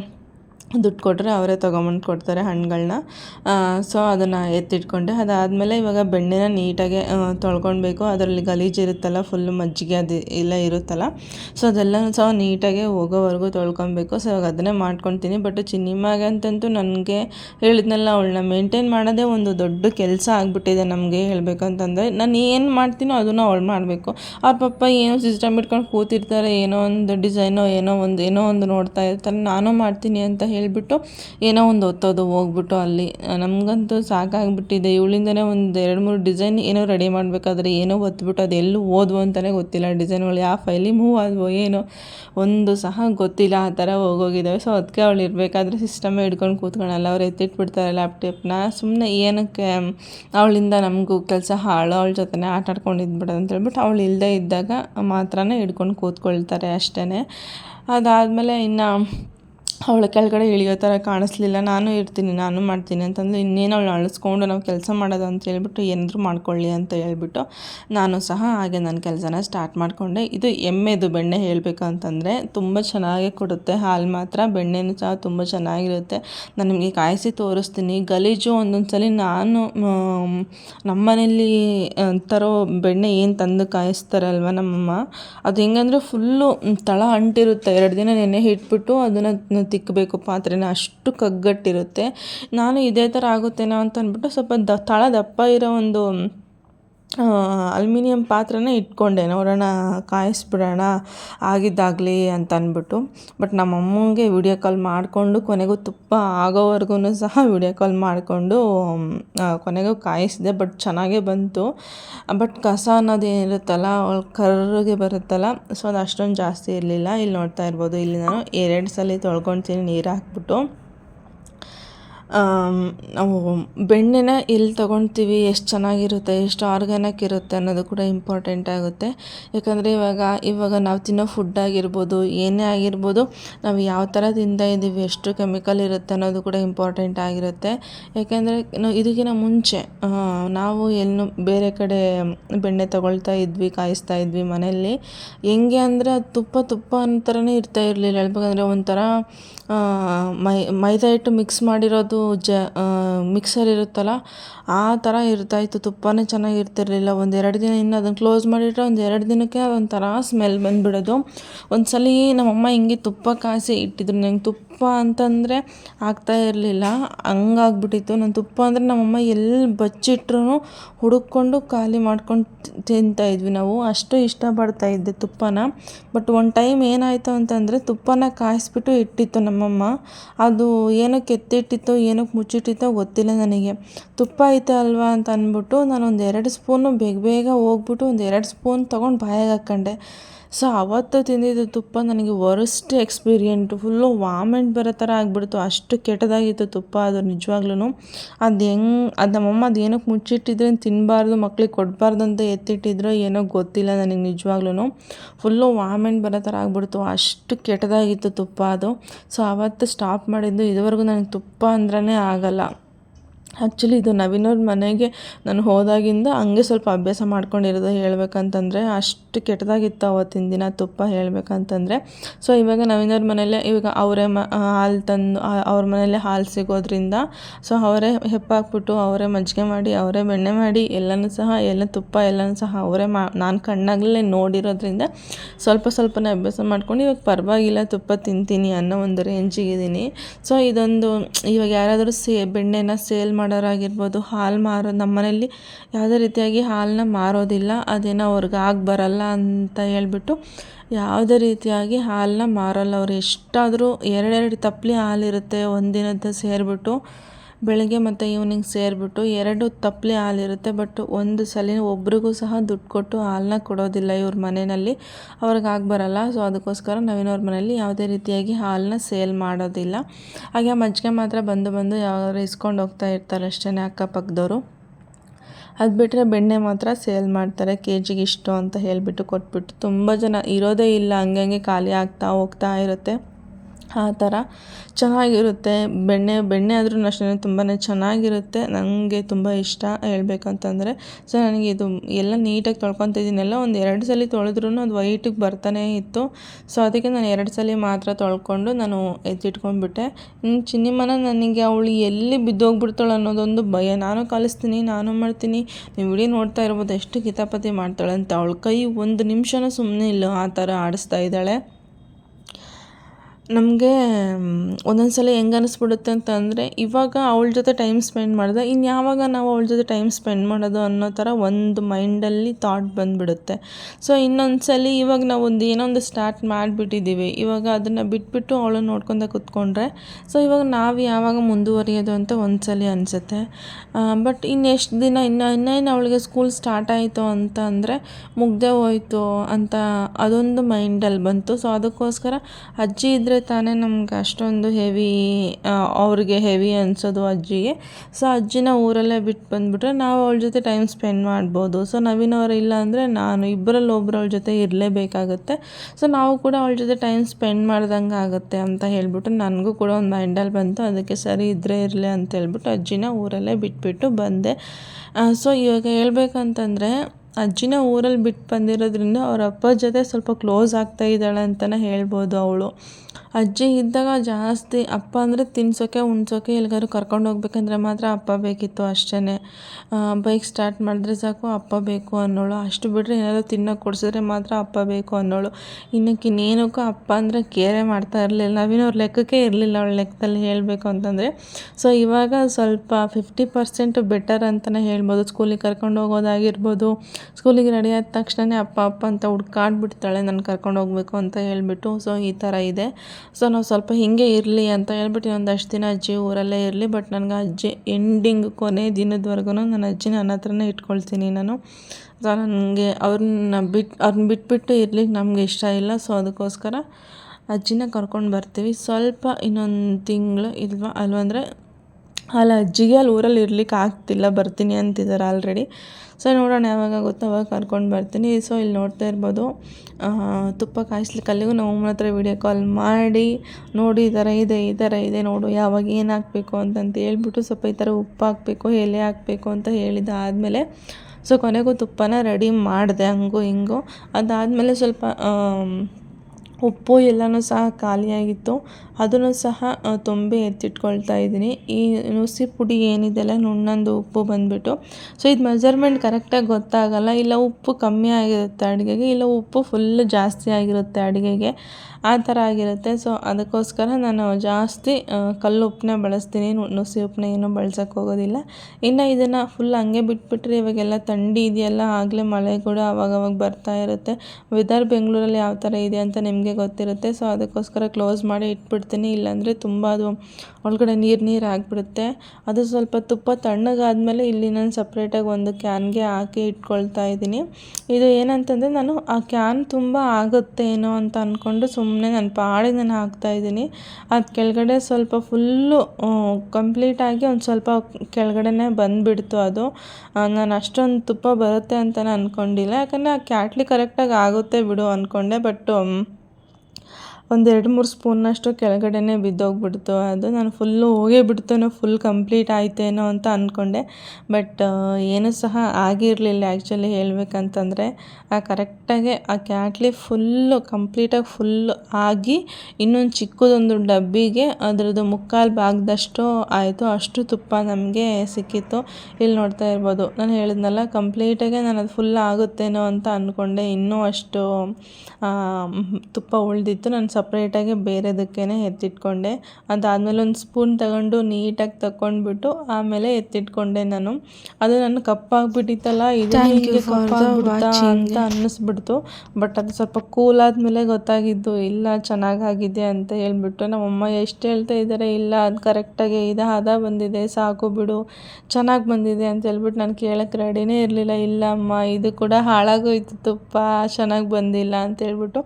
ದುಡ್ಡು ಕೊಟ್ಟರೆ ಅವರೇ ತೊಗೊಂಬಂದು ಕೊಡ್ತಾರೆ ಹಣ್ಣುಗಳನ್ನ ಸೊ ಅದನ್ನು ಎತ್ತಿಟ್ಕೊಂಡೆ ಅದಾದಮೇಲೆ ಇವಾಗ ಬೆಣ್ಣೆನ ನೀಟಾಗಿ ತೊಳ್ಕೊಳ್ಬೇಕು ಅದರಲ್ಲಿ ಗಲೀಜು ಇರುತ್ತಲ್ಲ ಫುಲ್ಲು ಮಜ್ಜಿಗೆ ಅದು ಇಲ್ಲ ಇರುತ್ತಲ್ಲ. ಸೊ ಅದೆಲ್ಲ ಸಹ ನೀಟಾಗಿ ಹೋಗೋವರೆಗೂ ತೊಳ್ಕೊಬೇಕು ಸೊ ಇವಾಗ ಅದನ್ನೇ ಮಾಡ್ಕೊತೀನಿ ಬಟ್ ಚಿನ್ನಿಮಾಗೆ ಅಂತಂತೂ ನನಗೆ ಹೇಳಿದ್ನಲ್ಲ, ಅವಳನ್ನ ಮೇಂಟೈನ್ ಮಾಡೋದೇ ಒಂದು ದೊಡ್ಡ ಕೆಲಸ ಆಗಿಬಿಟ್ಟಿದೆ ನಮಗೆ ಹೇಳಬೇಕಂತಂದರೆ. ನಾನು ಏನು ಮಾಡ್ತೀನೋ ಅದನ್ನು ಅವಳು ಮಾಡಬೇಕು. ಅವ್ರ ಪಪ್ಪ ಏನೋ ಸಿಸ್ಟಮ್ ಇಟ್ಕೊಂಡು ಕೂತಿರ್ತಾರೆ, ಏನೋ ಒಂದು ಡಿಸೈನೋ ಏನೋ ಒಂದು ಏನೋ ಒಂದು ನೋಡ್ತಾ ಇರ್ತಾರೆ. ನಾನು ಮಾಡ್ತೀನಿ ಅಂತ ಹೇಳಿಬಿಟ್ಟು ಏನೋ ಒಂದು ಒತ್ತೋದು ಹೋಗ್ಬಿಟ್ಟು ಅಲ್ಲಿ. ನಮಗಂತೂ ಸಾಕಾಗಿಬಿಟ್ಟಿದೆ. ಇವಳಿಂದನೇ ಒಂದು ಎರಡು ಮೂರು ಡಿಸೈನ್ ಏನೋ ರೆಡಿ ಮಾಡಬೇಕಾದ್ರೆ ಏನೋ ಒತ್ಬಿಟ್ಟು ಅದು ಎಲ್ಲೂ ಓದ್ವು ಅಂತಲೇ ಗೊತ್ತಿಲ್ಲ. ಡಿಸೈನ್ಗಳು ಯಾವ ಫೈಲಿ ಮೂವ್ ಆದವೋ ಏನೋ ಒಂದು ಸಹ ಗೊತ್ತಿಲ್ಲ. ಆ ಥರ ಹೋಗೋಗಿದ್ದಾವೆ. ಸೊ, ಅದಕ್ಕೆ ಅವಳು ಇರಬೇಕಾದ್ರೆ ಸಿಸ್ಟಮೇ ಹಿಡ್ಕೊಂಡು ಕೂತ್ಕೊಳ್ಳಲ್ಲ ಅವ್ರು ಎತ್ತಿಟ್ಬಿಡ್ತಾರೆ ಲ್ಯಾಪ್ಟಾಪ್ನ. ಸುಮ್ಮನೆ ಏನಕ್ಕೆ ಅವಳಿಂದ ನಮಗೂ ಕೆಲಸ ಹಾಳು, ಅವಳ ಜೊತೆ ಆಟ ಅಂತ ಹೇಳ್ಬಿಟ್ಟು ಅವಳು ಇಲ್ಲದೇ ಇದ್ದಾಗ ಮಾತ್ರನೇ ಹಿಡ್ಕೊಂಡು ಕೂತ್ಕೊಳ್ತಾರೆ ಅಷ್ಟೇ ಅದಾದಮೇಲೆ ಇನ್ನು ಅವಳು ಕೆಳಗಡೆ ಇಳಿಯೋ ಥರ ಕಾಣಿಸ್ಲಿಲ್ಲ. ನಾನು ಇರ್ತೀನಿ, ನಾನು ಮಾಡ್ತೀನಿ ಅಂತಂದರೆ ಇನ್ನೇನು ಅವಳು ಅಳಿಸ್ಕೊಂಡು ನಾವು ಕೆಲಸ ಮಾಡೋದು ಅಂತ ಹೇಳ್ಬಿಟ್ಟು ಏನಾದರೂ ಮಾಡ್ಕೊಳ್ಳಿ ಅಂತ ಹೇಳ್ಬಿಟ್ಟು ನಾನು ಸಹ ಹಾಗೆ ನನ್ನ ಕೆಲಸನ ಸ್ಟಾರ್ಟ್ ಮಾಡಿಕೊಂಡೆ. ಇದು ಎಮ್ಮೆದು ಬೆಣ್ಣೆ ಹೇಳಬೇಕು ಅಂತಂದರೆ ತುಂಬ ಚೆನ್ನಾಗಿ ಕೊಡುತ್ತೆ. ಹಾಲು ಮಾತ್ರ, ಬೆಣ್ಣೆನೂ ಸಹ ತುಂಬ ಚೆನ್ನಾಗಿರುತ್ತೆ. ನಾನು ನಿಮಗೆ ಕಾಯಿಸಿ ತೋರಿಸ್ತೀನಿ. ಗಲೀಜು ಒಂದೊಂದು ಸಲ ನಾನು ನಮ್ಮ ಮನೇಲಿ ತರೋ ಬೆಣ್ಣೆ ಏನು ತಂದು ಕಾಯಿಸ್ತಾರಲ್ವ ನಮ್ಮಮ್ಮ, ಅದು ಹೆಂಗಂದ್ರೆ ಫುಲ್ಲು ತಳ ಅಂಟಿರುತ್ತೆ. ಎರಡು ದಿನ ನೆನೆ ಇಟ್ಬಿಟ್ಟು ಅದನ್ನು ತಿಕ್ಕಬೇಕು ಪಾತ್ರೆನ ಅಷ್ಟು ಕಗ್ಗಟ್ಟಿರುತ್ತೆ. ನಾನು ಇದೇ ಥರ ಆಗುತ್ತೇನೋ ಅಂತ ಅಂದ್ಬಿಟ್ಟು ಸ್ವಲ್ಪ ದ ತಳ ದಪ್ಪ ಇರೋ ಒಂದು ಅಲ್ಮಿನಿಯಂ ಪಾತ್ರೆನೇ ಇಟ್ಕೊಂಡೆ ನೋಡೋಣ ಕಾಯಿಸ್ಬಿಡೋಣ ಆಗಿದ್ದಾಗಲಿ ಅಂತ ಅಂದ್ಬಿಟ್ಟು. ಬಟ್ ನಮ್ಮ ಅಮ್ಮಂಗೆ ವಿಡಿಯೋ ಕಾಲ್ ಮಾಡಿಕೊಂಡು ಕೊನೆಗೂ ತುಪ್ಪ ಆಗೋವರೆಗೂ ಸಹ ವಿಡಿಯೋ ಕಾಲ್ ಮಾಡಿಕೊಂಡು ಕೊನೆಗೂ ಕಾಯಿಸಿದೆ. ಬಟ್ ಚೆನ್ನಾಗೇ ಬಂತು. ಬಟ್ ಕಸ ಅನ್ನೋದು ಏನಿರುತ್ತಲ್ಲ ಕರ್ರಿಗೆ ಬರುತ್ತಲ್ಲ, ಸೊ ಅದು ಅಷ್ಟೊಂದು ಜಾಸ್ತಿ ಇರಲಿಲ್ಲ. ಇಲ್ಲಿ ನೋಡ್ತಾ ಇರ್ಬೋದು. ಇಲ್ಲಿ ನಾನು ಎರಡು ಸಲ ತೊಳ್ಕೊಳ್ತೀನಿ ನೀರು ಹಾಕ್ಬಿಟ್ಟು. ನಾವು ಬೆಣ್ಣೆನ ಎಲ್ಲಿ ತೊಗೊಳ್ತೀವಿ, ಎಷ್ಟು ಚೆನ್ನಾಗಿರುತ್ತೆ, ಎಷ್ಟು ಆರ್ಗ್ಯಾನಿಕ್ ಇರುತ್ತೆ ಅನ್ನೋದು ಕೂಡ ಇಂಪಾರ್ಟೆಂಟ್ ಆಗುತ್ತೆ. ಯಾಕಂದರೆ ಇವಾಗ ಇವಾಗ ನಾವು ತಿನ್ನೋ ಫುಡ್ ಆಗಿರ್ಬೋದು, ಏನೇ ಆಗಿರ್ಬೋದು, ನಾವು ಯಾವ ಥರ ತಿಂತಾ ಇದ್ದೀವಿ ಎಷ್ಟು ಕೆಮಿಕಲ್ ಇರುತ್ತೆ ಅನ್ನೋದು ಕೂಡ ಇಂಪಾರ್ಟೆಂಟ್ ಆಗಿರುತ್ತೆ. ಯಾಕೆಂದರೆ ಇದಕ್ಕಿಂತ ಮುಂಚೆ ನಾವು ಎಲ್ಲೂ ಬೇರೆ ಕಡೆ ಬೆಣ್ಣೆ ತಗೊಳ್ತಾ ಇದ್ವಿ, ಕಾಯಿಸ್ತಾ ಇದ್ವಿ ಮನೆಯಲ್ಲಿ. ಹೆಂಗೆ ಅಂದರೆ ಅದು ತುಪ್ಪ ತುಪ್ಪ ಥರನೇ ಇರ್ತಾ ಇರಲಿಲ್ಲ. ಹೇಳ್ಬೇಕಂದ್ರೆ ಒಂಥರ ಮೈ ಮೈದಾ ಹಿಟ್ಟು ಮಿಕ್ಸ್ ಮಾಡಿರೋದು ಜ ಮಿಕ್ಸರ್ ಇರುತ್ತಲ್ಲ, ಆ ಥರ ಇರ್ತಾಯಿತ್ತು ತುಪ್ಪನೇ ಚೆನ್ನಾಗಿ ಇರ್ತಿರಲಿಲ್ಲ ಒಂದು ಎರಡು ದಿನ ಇನ್ನು ಅದನ್ನು ಕ್ಲೋಸ್ ಮಾಡಿಟ್ರೆ ಒಂದು ಎರಡು ದಿನಕ್ಕೆ ಅದೊಂಥರ ಸ್ಮೆಲ್ ಬಂದುಬಿಡೋದು. ಒಂದು ಸಲ ನಮ್ಮಮ್ಮ ಹಿಂಗೆ ತುಪ್ಪ ಕಾಯಿಸಿ ಇಟ್ಟಿದ್ರು. ನಂಗೆ ತುಪ್ಪ ಅಂತಂದರೆ ಆಗ್ತಾ ಇರಲಿಲ್ಲ. ಹಂಗಾಗ್ಬಿಟ್ಟಿತ್ತು. ನಾನು ತುಪ್ಪ ಅಂದರೆ ನಮ್ಮಮ್ಮ ಎಲ್ಲಿ ಬಚ್ಚಿಟ್ರೂ ಹುಡುಕೊಂಡು ಖಾಲಿ ಮಾಡ್ಕೊಂಡು ತಿಂತಾಯಿದ್ವಿ ನಾವು. ಅಷ್ಟು ಇಷ್ಟಪಡ್ತಾ ಇದ್ದೆ ತುಪ್ಪನ. ಬಟ್ ಒಂದು ಟೈಮ್ ಏನಾಯಿತು ಅಂತಂದರೆ ತುಪ್ಪನ ಕಾಯಿಸ್ಬಿಟ್ಟು ಇಟ್ಟಿತ್ತು ನಮ್ಮಮ್ಮ. ಅದು ಏನಕ್ಕೆ ಎತ್ತಿಟ್ಟಿತ್ತೋ ಏನಕ್ಕೆ ಮುಚ್ಚಿಟ್ಟಿತ್ತೋ ಗೊತ್ತಿಲ್ಲ ನನಗೆ. ತುಪ್ಪ ಐತೆ ಅಲ್ವಾ ಅಂತ ಅಂದ್ಬಿಟ್ಟು ನಾನು ಒಂದು ಎರಡು ಸ್ಪೂನು ಬೇಗ ಬೇಗ ಹೋಗ್ಬಿಟ್ಟು ಒಂದು ಎರಡು ಸ್ಪೂನ್ ತೊಗೊಂಡು ಬಾಯಿಗೆ ಹಾಕ್ಕೊಂಡೆ ಸೊ ಅವತ್ತು ತಿಂದಿದ್ದ ತುಪ್ಪ ನನಗೆ ವರ್ಸ್ಟ್ ಎಕ್ಸ್ಪೀರಿಯೆಂಟು ಫುಲ್ಲು ವಾಮಿಟ್ ಬರೋ ಥರ ಆಗಿಬಿಡ್ತು. ಅಷ್ಟು ಕೆಟ್ಟದಾಗಿತ್ತು ತುಪ್ಪ. ಅದು ನಿಜವಾಗ್ಲೂ ಅದು ಹೆಂಗೆ, ಅದು ನಮ್ಮಮ್ಮ ಅದು ಏನಕ್ಕೆ ಮುಚ್ಚಿಟ್ಟಿದ್ರೆ ತಿನ್ನಬಾರ್ದು ಮಕ್ಳಿಗೆ ಕೊಡಬಾರ್ದು ಅಂತ ಎತ್ತಿಟ್ಟಿದ್ರು ಏನೋ ಗೊತ್ತಿಲ್ಲ ನನಗೆ ನಿಜವಾಗ್ಲೂ ಫುಲ್ಲು ವಾಮಿಟ್ ಬರೋ ಥರ ಆಗಿಬಿಡ್ತು. ಅಷ್ಟು ಕೆಟ್ಟದಾಗಿತ್ತು ತುಪ್ಪ ಅದು. ಸೊ ಅವತ್ತು ಸ್ಟಾಪ್ ಮಾಡಿದ್ದು ಇದುವರೆಗೂ ನನಗೆ ತುಪ್ಪ ಅಂದ್ರೇ ಆಗಲ್ಲ. ಆ್ಯಕ್ಚುಲಿ ಇದು ನವೀನವ್ರ ಮನೆಗೆ ನಾನು ಹೋದಾಗಿಂದ ಹಂಗೆ ಸ್ವಲ್ಪ ಅಭ್ಯಾಸ ಮಾಡ್ಕೊಂಡಿರೋದು ಹೇಳ್ಬೇಕಂತಂದರೆ ಅಷ್ಟು ಕೆಟ್ಟದಾಗಿತ್ತು ಅವತ್ತಿನ ದಿನ ತುಪ್ಪ ಹೇಳ್ಬೇಕಂತಂದರೆ. ಸೊ ಇವಾಗ ನವೀನವ್ರ ಮನೇಲೆ ಇವಾಗ ಅವರೇ ಮ ಹಾಲು ತಂದು ಅವ್ರ ಮನೇಲೆ ಹಾಲು ಸಿಗೋದ್ರಿಂದ ಸೊ ಅವರೇ ಹೆಪ್ಪಾಕ್ಬಿಟ್ಟು ಅವರೇ ಮಜ್ಜಿಗೆ ಮಾಡಿ, ಅವರೇ ಬೆಣ್ಣೆ ಮಾಡಿ ಎಲ್ಲನೂ ಸಹ, ಎಲ್ಲ ತುಪ್ಪ ಎಲ್ಲನೂ ಸಹ ಅವರೇ ಮಾ, ನಾನು ಕಣ್ಣಾಗಲೇ ನೋಡಿರೋದ್ರಿಂದ ಸ್ವಲ್ಪ ಸ್ವಲ್ಪನೇ ಅಭ್ಯಾಸ ಮಾಡ್ಕೊಂಡು ಇವಾಗ ಪರವಾಗಿಲ್ಲ ತುಪ್ಪ ತಿಂತೀನಿ ಅನ್ನೋ ಒಂದು ರೇಂಜಿಗಿದ್ದೀನಿ ಸೊ ಇದೊಂದು, ಇವಾಗ ಯಾರಾದರೂ ಸೇ, ಬೆಣ್ಣೆನ ಸೇಲ್ ಮಾಡೋರಾಗಿರ್ಬೋದು, ಹಾಲು ಮಾರೋ ನಮ್ಮ ಮನೆಯಲ್ಲಿ ಯಾವುದೇ ರೀತಿಯಾಗಿ ಹಾಲನ್ನ ಮಾರೋದಿಲ್ಲ, ಅದೇನೋ ಅವ್ರಿಗೆ ಆಗಿ ಬರಲ್ಲ ಅಂತ ಹೇಳ್ಬಿಟ್ಟು ಯಾವುದೇ ರೀತಿಯಾಗಿ ಹಾಲನ್ನ ಮಾರಲ್ಲ. ಅವ್ರು ಎಷ್ಟಾದರೂ ಎರಡೆರಡು ತಪ್ಪಲೆ ಹಾಲಿರುತ್ತೆ ಒಂದಿನದ್ದು ಸೇರಿಬಿಟ್ಟು ಬೆಳಗ್ಗೆ ಮತ್ತು ಈವ್ನಿಂಗ್ ಸೇರಿಬಿಟ್ಟು ಎರಡು ತಪ್ಪಲೆ ಹಾಲಿರುತ್ತೆ ಬಟ್ ಒಂದು ಸಲ ಒಬ್ರಿಗೂ ಸಹ ದುಡ್ಡು ಕೊಟ್ಟು ಹಾಲನ್ನ ಕೊಡೋದಿಲ್ಲ ಇವ್ರ ಮನೆಯಲ್ಲಿ. ಅವ್ರಿಗೆ ಆಗಿ ಬರಲ್ಲ ಸೊ ಅದಕ್ಕೋಸ್ಕರ ನವೀನವ್ರ ಮನೆಯಲ್ಲಿ ಯಾವುದೇ ರೀತಿಯಾಗಿ ಹಾಲನ್ನ ಸೇಲ್ ಮಾಡೋದಿಲ್ಲ. ಹಾಗೆ ಮಜ್ಜಿಗೆ ಮಾತ್ರ ಬಂದು ಬಂದು ಯಾರು ಇಸ್ಕೊಂಡು ಹೋಗ್ತಾ ಇರ್ತಾರೆ ಅಷ್ಟೇ ಅಕ್ಕಪಕ್ಕದವರು. ಅದು ಬಿಟ್ಟರೆ ಬೆಣ್ಣೆ ಮಾತ್ರ ಸೇಲ್ ಮಾಡ್ತಾರೆ ಕೆ ಜಿಗೆ ಇಷ್ಟು ಅಂತ ಹೇಳಿಬಿಟ್ಟು ಕೊಟ್ಬಿಟ್ಟು. ತುಂಬ ಜನ ಇರೋದೇ ಇಲ್ಲ, ಹಂಗೆ ಹಂಗೆ ಖಾಲಿ ಆಗ್ತಾ ಹೋಗ್ತಾ ಇರುತ್ತೆ. ಆ ಥರ ಚೆನ್ನಾಗಿರುತ್ತೆ. ಬೆಣ್ಣೆ ಬೆಣ್ಣೆ ಆದ್ರೂ ಅಷ್ಟೇ ತುಂಬಾ ಚೆನ್ನಾಗಿರುತ್ತೆ. ನನಗೆ ತುಂಬ ಇಷ್ಟ ಹೇಳ್ಬೇಕಂತಂದರೆ. ಸೊ ನನಗೆ ಇದು ಎಲ್ಲ ನೀಟಾಗಿ ತೊಳ್ಕೊತ ಇದ್ದೀನಲ್ಲ ಒಂದು ಎರಡು ಸಲ ತೊಳೆದ್ರೂ ಅದು ವೈಟಿಗೆ ಬರ್ತಾನೇ ಇತ್ತು. ಸೊ ಅದಕ್ಕೆ ನಾನು ಎರಡು ಸಲ ಮಾತ್ರ ತೊಳ್ಕೊಂಡು ನಾನು ಎತ್ತಿಟ್ಕೊಂಡ್ಬಿಟ್ಟೆ. ಇನ್ನು ಚಿನ್ನಿಮ್ಮನ ನನಗೆ ಅವಳು ಎಲ್ಲಿ ಬಿದ್ದೋಗ್ಬಿಡ್ತಾಳೆ ಅನ್ನೋದೊಂದು ಭಯ. ನಾನು ಕಲಿಸ್ತೀನಿ, ನಾನು ಮಾಡ್ತೀನಿ. ನೀವು ಇಡೀ ನೋಡ್ತಾ ಇರ್ಬೋದು, ಎಷ್ಟು ಕಿತಾಪತಿ ಮಾಡ್ತಾಳೆ ಅಂತ. ಅವಳ ಕೈ ಒಂದು ನಿಮಿಷನೂ ಸುಮ್ಮನೆ ಇಲ್ಲ ಆ ಥರ ಆಡಿಸ್ತಾ ಇದ್ದಾಳೆ. ನಮಗೆ ಒಂದೊಂದು ಸಲ ಹೆಂಗೆ ಅನ್ನಿಸ್ಬಿಡುತ್ತೆ ಅಂತ ಅಂದರೆ ಇವಾಗ ಅವಳ ಜೊತೆ ಟೈಮ್ ಸ್ಪೆಂಡ್ ಮಾಡಿದೆ ಇನ್ನು ಯಾವಾಗ ನಾವು ಅವಳ ಜೊತೆ ಟೈಮ್ ಸ್ಪೆಂಡ್ ಮಾಡೋದು ಅನ್ನೋ ಥರ ಒಂದು ಮೈಂಡಲ್ಲಿ ಥಾಟ್ ಬಂದುಬಿಡುತ್ತೆ. ಸೊ ಇನ್ನೊಂದು ಸಲ ಇವಾಗ ನಾವು ಒಂದು ಏನೋ ಒಂದು ಸ್ಟಾರ್ಟ್ ಮಾಡಿಬಿಟ್ಟಿದ್ದೀವಿ ಇವಾಗ ಅದನ್ನು ಬಿಟ್ಬಿಟ್ಟು ಅವಳನ್ನ ನೋಡ್ಕೊತ ಕೂತ್ಕೊಂಡ್ರೆ ಸೊ ಇವಾಗ ನಾವು ಯಾವಾಗ ಮುಂದುವರಿಯೋದು ಅಂತ ಒಂದು ಸಲ ಅನಿಸುತ್ತೆ ಬಟ್ ಇನ್ನೆಷ್ಟು ದಿನ, ಇನ್ನು, ಇನ್ನೇನು ಅವಳಿಗೆ ಸ್ಕೂಲ್ ಸ್ಟಾರ್ಟ್ ಆಯಿತು ಅಂತ ಅಂದರೆ, ಮುಗ್ದೇ ಹೋಯ್ತು ಅಂತ ಅದೊಂದು ಮೈಂಡಲ್ಲಿ ಬಂತು. ಸೊ ಅದಕ್ಕೋಸ್ಕರ ಅಜ್ಜಿ ಇದ್ದರೆ ತಾನೇ ನಮ್ಗೆ ಅಷ್ಟೊಂದು ಹೆವಿ ಅವ್ರಿಗೆ ಹೆವಿ ಅನಿಸೋದು ಅಜ್ಜಿಗೆ. ಸೊ ಅಜ್ಜಿನ ಊರಲ್ಲೇ ಬಿಟ್ಟು ಬಂದುಬಿಟ್ರೆ ನಾವು ಅವಳ ಜೊತೆ ಟೈಮ್ ಸ್ಪೆಂಡ್ ಮಾಡ್ಬೋದು. ಸೊ ನವೀನ್ ಅವರು ಇಲ್ಲ ಅಂದರೆ ನಾನು ಇಬ್ಬರಲ್ಲಿ ಒಬ್ಬರು ಅವಳ ಜೊತೆ ಇರಲೇಬೇಕಾಗುತ್ತೆ. ಸೊ ನಾವು ಕೂಡ ಅವಳ ಜೊತೆ ಟೈಮ್ ಸ್ಪೆಂಡ್ ಮಾಡ್ದಂಗೆ ಆಗುತ್ತೆ ಅಂತ ಹೇಳ್ಬಿಟ್ಟು ನನಗೂ ಕೂಡ ಒಂದು ಮೈಂಡಲ್ಲಿ ಬಂತು. ಅದಕ್ಕೆ ಸರಿ ಇದ್ದರೆ ಇರಲಿ ಅಂತ ಹೇಳ್ಬಿಟ್ಟು ಅಜ್ಜಿನ ಊರಲ್ಲೇ ಬಿಟ್ಬಿಟ್ಟು ಬಂದೆ. ಸೊ ಇವಾಗ ಹೇಳ್ಬೇಕಂತಂದರೆ ಅಜ್ಜಿನ ಊರಲ್ಲಿ ಬಿಟ್ಟು ಬಂದಿರೋದ್ರಿಂದ ಅವರ ಅಪ್ಪ ಜೊತೆ ಸ್ವಲ್ಪ ಕ್ಲೋಸ್ ಆಗ್ತಾ ಇದ್ದಾಳೆ ಅಂತಲೇ ಹೇಳ್ಬೋದು ಅವಳು. ಅಜ್ಜಿ ಇದ್ದಾಗ ಜಾಸ್ತಿ ಅಪ್ಪ ಅಂದರೆ ತಿನ್ಸೋಕ್ಕೆ ಉಣ್ಸೋಕ್ಕೆ ಎಲ್ಲಿಗಾದ್ರು ಕರ್ಕೊಂಡು ಹೋಗ್ಬೇಕಂದ್ರೆ ಮಾತ್ರ ಅಪ್ಪ ಬೇಕಿತ್ತು ಅಷ್ಟೇ ಬೈಕ್ ಸ್ಟಾರ್ಟ್ ಮಾಡಿದ್ರೆ ಸಾಕು, ಅಪ್ಪ ಬೇಕು ಅನ್ನೋಳು. ಅಷ್ಟು ಬಿಟ್ಟರೆ ಏನಾದರೂ ತಿನ್ನೋಕೆ ಕೊಡಿಸಿದ್ರೆ ಮಾತ್ರ ಅಪ್ಪ ಬೇಕು ಅನ್ನೋಳು. ಇನ್ನಕ್ಕೆ ಇನ್ನೇನಕ್ಕೂ ಅಪ್ಪ ಅಂದರೆ ಕೇರೇ ಮಾಡ್ತಾ ಇರಲಿಲ್ಲ. ನವೀನ್ ಲೆಕ್ಕಕ್ಕೆ ಇರಲಿಲ್ಲ ಅವಳ ಲೆಕ್ಕದಲ್ಲಿ ಹೇಳಬೇಕು ಅಂತಂದರೆ. ಸೊ ಇವಾಗ ಸ್ವಲ್ಪ ಫಿಫ್ಟಿ ಪರ್ಸೆಂಟ್ ಬೆಟರ್ ಅಂತಲೇ ಹೇಳ್ಬೋದು. ಸ್ಕೂಲಿಗೆ ಕರ್ಕೊಂಡು ಹೋಗೋದಾಗಿರ್ಬೋದು. ಸ್ಕೂಲಿಗೆ ರೆಡಿ ಆದ ತಕ್ಷಣವೇ ಅಪ್ಪ ಅಪ್ಪ ಅಂತ ಹುಡ್ಕಾಡ್ಬಿಡ್ತಾಳೆ, ನಾನು ಕರ್ಕೊಂಡು ಹೋಗಬೇಕು ಅಂತ ಹೇಳಿಬಿಟ್ಟು. ಸೊ ಈ ಥರ ಇದೆ. ಸೊ ನಾವು ಸ್ವಲ್ಪ ಹೀಗೆ ಇರಲಿ ಅಂತ ಹೇಳ್ಬಿಟ್ಟು ಒಂದಷ್ಟು ದಿನ ಅಜ್ಜಿ ಊರಲ್ಲೇ ಇರಲಿ ಬಟ್ ನನಗೆ ಅಜ್ಜಿ ಎಂಡಿಂಗ್ ಕೊನೆ ದಿನದವರೆಗೂ ನನ್ನ ಅಜ್ಜಿ ನನ್ನ ಹತ್ರನೇ ಇಟ್ಕೊಳ್ತೀನಿ ನಾನು. ಸೊ ನನಗೆ ಅವ್ರನ್ನ ಬಿಟ್ಟು ಅವ್ರನ್ನ ಬಿಟ್ಬಿಟ್ಟು ಇರ್ಲಿಕ್ಕೆ ನಮ್ಗೆ ಇಷ್ಟ ಇಲ್ಲ ಸೊ ಅದಕ್ಕೋಸ್ಕರ ಅಜ್ಜಿನ ಕರ್ಕೊಂಡು ಬರ್ತೀವಿ. ಸ್ವಲ್ಪ ಇನ್ನೊಂದು ತಿಂಗಳು ಇಲ್ವಾ ಅಲ್ವಂದರೆ ಅಲ್ಲಿ, ಅಜ್ಜಿಗೆ ಅಲ್ಲಿ ಊರಲ್ಲಿ ಇರ್ಲಿಕ್ಕೆ ಆಗ್ತಿಲ್ಲ, ಬರ್ತೀನಿ ಅಂತಿದ್ದಾರೆ ಆಲ್ರೆಡಿ ಸೊ ನೋಡೋಣ ಯಾವಾಗ ಆಗುತ್ತೋ ಅವಾಗ ಕರ್ಕೊಂಡು ಬರ್ತೀನಿ. ಸೊ ಇಲ್ಲಿ ನೋಡ್ತಾ ಇರ್ಬೋದು. ತುಪ್ಪ ಕಾಯಿಸ್ಲಿಕ್ಕೆ ಅಲ್ಲಿಗೂ ಅಮ್ಮನ ಹತ್ರ ವೀಡಿಯೋ ಕಾಲ್ ಮಾಡಿ, ನೋಡಿ, ಈ ಥರ ಇದೆ, ಈ ಥರ ಇದೆ, ನೋಡು, ಯಾವಾಗ ಏನು ಹಾಕಬೇಕು ಅಂತಂತ ಹೇಳ್ಬಿಟ್ಟು ಸ್ವಲ್ಪ ಈ ಥರ ಉಪ್ಪು ಹಾಕಬೇಕು, ಎಲೆ ಹಾಕಬೇಕು ಅಂತ ಹೇಳಿದ ಆದಮೇಲೆ ಸೊ ಕೊನೆಗೂ ತುಪ್ಪನ ರೆಡಿ ಮಾಡಿದೆ ಹಂಗೂ ಹಿಂಗೂ. ಅದಾದಮೇಲೆ ಸ್ವಲ್ಪ ಉಪ್ಪು ಎಲ್ಲನೂ ಸಹ ಖಾಲಿಯಾಗಿತ್ತು. ಅದನ್ನು ಸಹ ತುಂಬಿ ಎತ್ತಿಟ್ಕೊಳ್ತಾ ಇದ್ದೀನಿ. ಈ ನುಸಿ ಪುಡಿ ಏನಿದೆಯಲ್ಲ ನುಣ್ಣಂದು ಉಪ್ಪು ಬಂದುಬಿಟ್ಟು. ಸೊ ಇದು ಮೆಜರ್ಮೆಂಟ್ ಕರೆಕ್ಟಾಗಿ ಗೊತ್ತಾಗಲ್ಲ. ಇಲ್ಲ ಉಪ್ಪು ಕಮ್ಮಿ ಆಗಿರುತ್ತೆ ಅಡುಗೆಗೆ, ಇಲ್ಲ ಉಪ್ಪು ಫುಲ್ ಜಾಸ್ತಿ ಆಗಿರುತ್ತೆ ಅಡುಗೆಗೆ. ಆ ಥರ ಆಗಿರುತ್ತೆ. ಸೊ ಅದಕ್ಕೋಸ್ಕರ ನಾನು ಜಾಸ್ತಿ ಕಲ್ಲು ಉಪ್ಪನ್ನೇ ಬಳಸ್ತೀನಿ. ನುಸಿ ಉಪ್ಪನ್ನ ಏನೂ ಬಳಸೋಕೆ ಹೋಗೋದಿಲ್ಲ. ಇನ್ನು ಇದನ್ನು ಫುಲ್ ಹಂಗೆ ಬಿಟ್ಬಿಟ್ರೆ ಇವಾಗೆಲ್ಲ ಥಂಡಿ ಇದೆಯಲ್ಲ, ಆಗಲೇ ಮಳೆ ಕೂಡ ಅವಾಗವಾಗ ಬರ್ತಾ ಇರುತ್ತೆ. ವೆದರ್ ಬೆಂಗಳೂರಲ್ಲಿ ಯಾವ ಥರ ಇದೆ ಅಂತ ನಿಮಗೆ ಗೊತ್ತಿರುತ್ತೆ. ಸೊ ಅದಕ್ಕೋಸ್ಕರ ಕ್ಲೋಸ್ ಮಾಡಿ ಇಟ್ಬಿಡ್ತೀನಿ. ಇಲ್ಲಾಂದರೆ ತುಂಬ ಅದು ಒಳಗಡೆ ನೀರು ನೀರು ಆಗಿಬಿಡುತ್ತೆ. ಅದು ಸ್ವಲ್ಪ ತುಪ್ಪ ತಣ್ಣಗಾದಮೇಲೆ ಇಲ್ಲಿ ನಾನು ಸಪ್ರೇಟಾಗಿ ಒಂದು ಕ್ಯಾನ್ಗೆ ಹಾಕಿ ಇಟ್ಕೊಳ್ತಾ ಇದ್ದೀನಿ. ಇದು ಏನಂತಂದರೆ ನಾನು ಆ ಕ್ಯಾನ್ ತುಂಬ ಆಗುತ್ತೆ ಏನೋ ಅಂತ ಅಂದ್ಕೊಂಡು ಸುಮ್ಮನೆ ನಾನು ಪಾಳಿ ನಾನು ಹಾಕ್ತಾಯಿದ್ದೀನಿ ಅದು ಕೆಳಗಡೆ ಸ್ವಲ್ಪ ಫುಲ್ಲು ಕಂಪ್ಲೀಟಾಗಿ ಒಂದು ಸ್ವಲ್ಪ ಕೆಳಗಡೆನೇ ಬಂದುಬಿಡ್ತು ಅದು. ನಾನು ಅಷ್ಟೊಂದು ತುಪ್ಪ ಬರುತ್ತೆ ಅಂತ ನಾನು ಅಂದ್ಕೊಂಡಿಲ್ಲ ಯಾಕಂದರೆ ಆ ಕ್ಯಾಟ್ಲಿ ಕರೆಕ್ಟಾಗಿ ಆಗುತ್ತೆ ಬಿಡು ಅಂದ್ಕೊಂಡೆ ಬಟ್ಟು ಒಂದು ಎರಡು ಮೂರು ಸ್ಪೂನಷ್ಟು ಕೆಳಗಡೆನೇ ಬಿದ್ದೋಗ್ಬಿಡ್ತು. ಅದು ನಾನು ಫುಲ್ಲು ಹೋಗೇ ಬಿಡ್ತೇನೋ ಫುಲ್ ಕಂಪ್ಲೀಟ್ ಆಯ್ತೇನೋ ಅಂತ ಅಂದ್ಕೊಂಡೆ ಬಟ್ ಏನೂ ಸಹ ಆಗಿರಲಿಲ್ಲ ಆ್ಯಕ್ಚುಲಿ ಹೇಳಬೇಕಂತಂದರೆ. ಆ ಕರೆಕ್ಟಾಗಿ ಆ ಕ್ಯಾಟ್ಲಿ ಫುಲ್ಲು ಕಂಪ್ಲೀಟಾಗಿ ಫುಲ್ ಆಗಿ ಇನ್ನೊಂದು ಚಿಕ್ಕದೊಂದು ಡಬ್ಬಿಗೆ ಅದರದ್ದು ಮುಕ್ಕಾಲು ಭಾಗದಷ್ಟು ಆಯಿತು, ಅಷ್ಟು ತುಪ್ಪ ನಮಗೆ ಸಿಕ್ಕಿತ್ತು. ಇಲ್ಲಿ ನೋಡ್ತಾ ಇರ್ಬೋದು, ನಾನು ಹೇಳಿದ್ನಲ್ಲ ಕಂಪ್ಲೀಟಾಗೆ ನಾನು ಅದು ಫುಲ್ ಆಗುತ್ತೇನೋ ಅಂತ ಅಂದ್ಕೊಂಡೆ ಇನ್ನೂ ಅಷ್ಟು ತುಪ್ಪ ಉಳಿದಿತ್ತು. ನಾನು ಸಪ್ರೇಟಾಗಿ ಬೇರೆದಕ್ಕೇ ಎತ್ತಿಟ್ಕೊಂಡೆ. ಅದಾದಮೇಲೆ ಒಂದು ಸ್ಪೂನ್ ತಗೊಂಡು ನೀಟಾಗಿ ತಗೊಂಡ್ಬಿಟ್ಟು ಆಮೇಲೆ ಎತ್ತಿಟ್ಕೊಂಡೆ ನಾನು. ಅದು ನನ್ನ ಕಪ್ಪಾಗ್ಬಿಟ್ಟಿತ್ತಲ್ಲ ಇದು ಹೀಗೆ ಕಪ್ಪಾಗ್ಬಿಡ್ತಾ ಅಂತ ಅನ್ನಿಸ್ಬಿಡ್ತು. ಬಟ್ ಅದು ಸ್ವಲ್ಪ ಕೂಲ್ ಆದಮೇಲೆ ಗೊತ್ತಾಗಿದ್ದು ಇಲ್ಲ ಚೆನ್ನಾಗಾಗಿದೆ ಅಂತ ಹೇಳ್ಬಿಟ್ಟು. ನಮ್ಮಮ್ಮ ಎಷ್ಟು ಹೇಳ್ತಾ ಇದ್ದಾರೆ ಇಲ್ಲ ಅದು ಕರೆಕ್ಟಾಗಿ ಇದು ಹದ ಬಂದಿದೆ ಸಾಕು ಬಿಡು ಚೆನ್ನಾಗಿ ಬಂದಿದೆ ಅಂತ ಹೇಳ್ಬಿಟ್ಟು ನಾನು ಕೇಳಕ್ಕೆ ರೆಡಿನೇ ಇರಲಿಲ್ಲ. ಇಲ್ಲ ಅಮ್ಮ ಇದು ಕೂಡ ಹಾಳಾಗೋಯ್ತು ತುಪ್ಪ ಚೆನ್ನಾಗಿ ಬಂದಿಲ್ಲ ಅಂತ ಹೇಳ್ಬಿಟ್ಟು.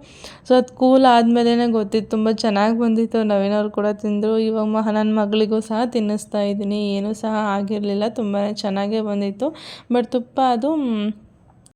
ಸೊ ಅದು ಕೂಲ್ ಆದಮೇಲೆ ಗೊತ್ತಿತ್ತು, ತುಂಬ ಚೆನ್ನಾಗಿ ಬಂದಿತ್ತು. ನವೀನವ್ರು ಕೂಡ ತಿಂದರು. ಇವಾಗ ಮ ನನ್ನ ಮಗಳಿಗೂ ಸಹ ತಿನ್ನಿಸ್ತಾ ಇದ್ದೀನಿ. ಏನೂ ಸಹ ಆಗಿರಲಿಲ್ಲ. ತುಂಬಾ ಚೆನ್ನಾಗೇ ಬಂದಿತ್ತು. ಬಟ್ ತುಪ್ಪ ಅದು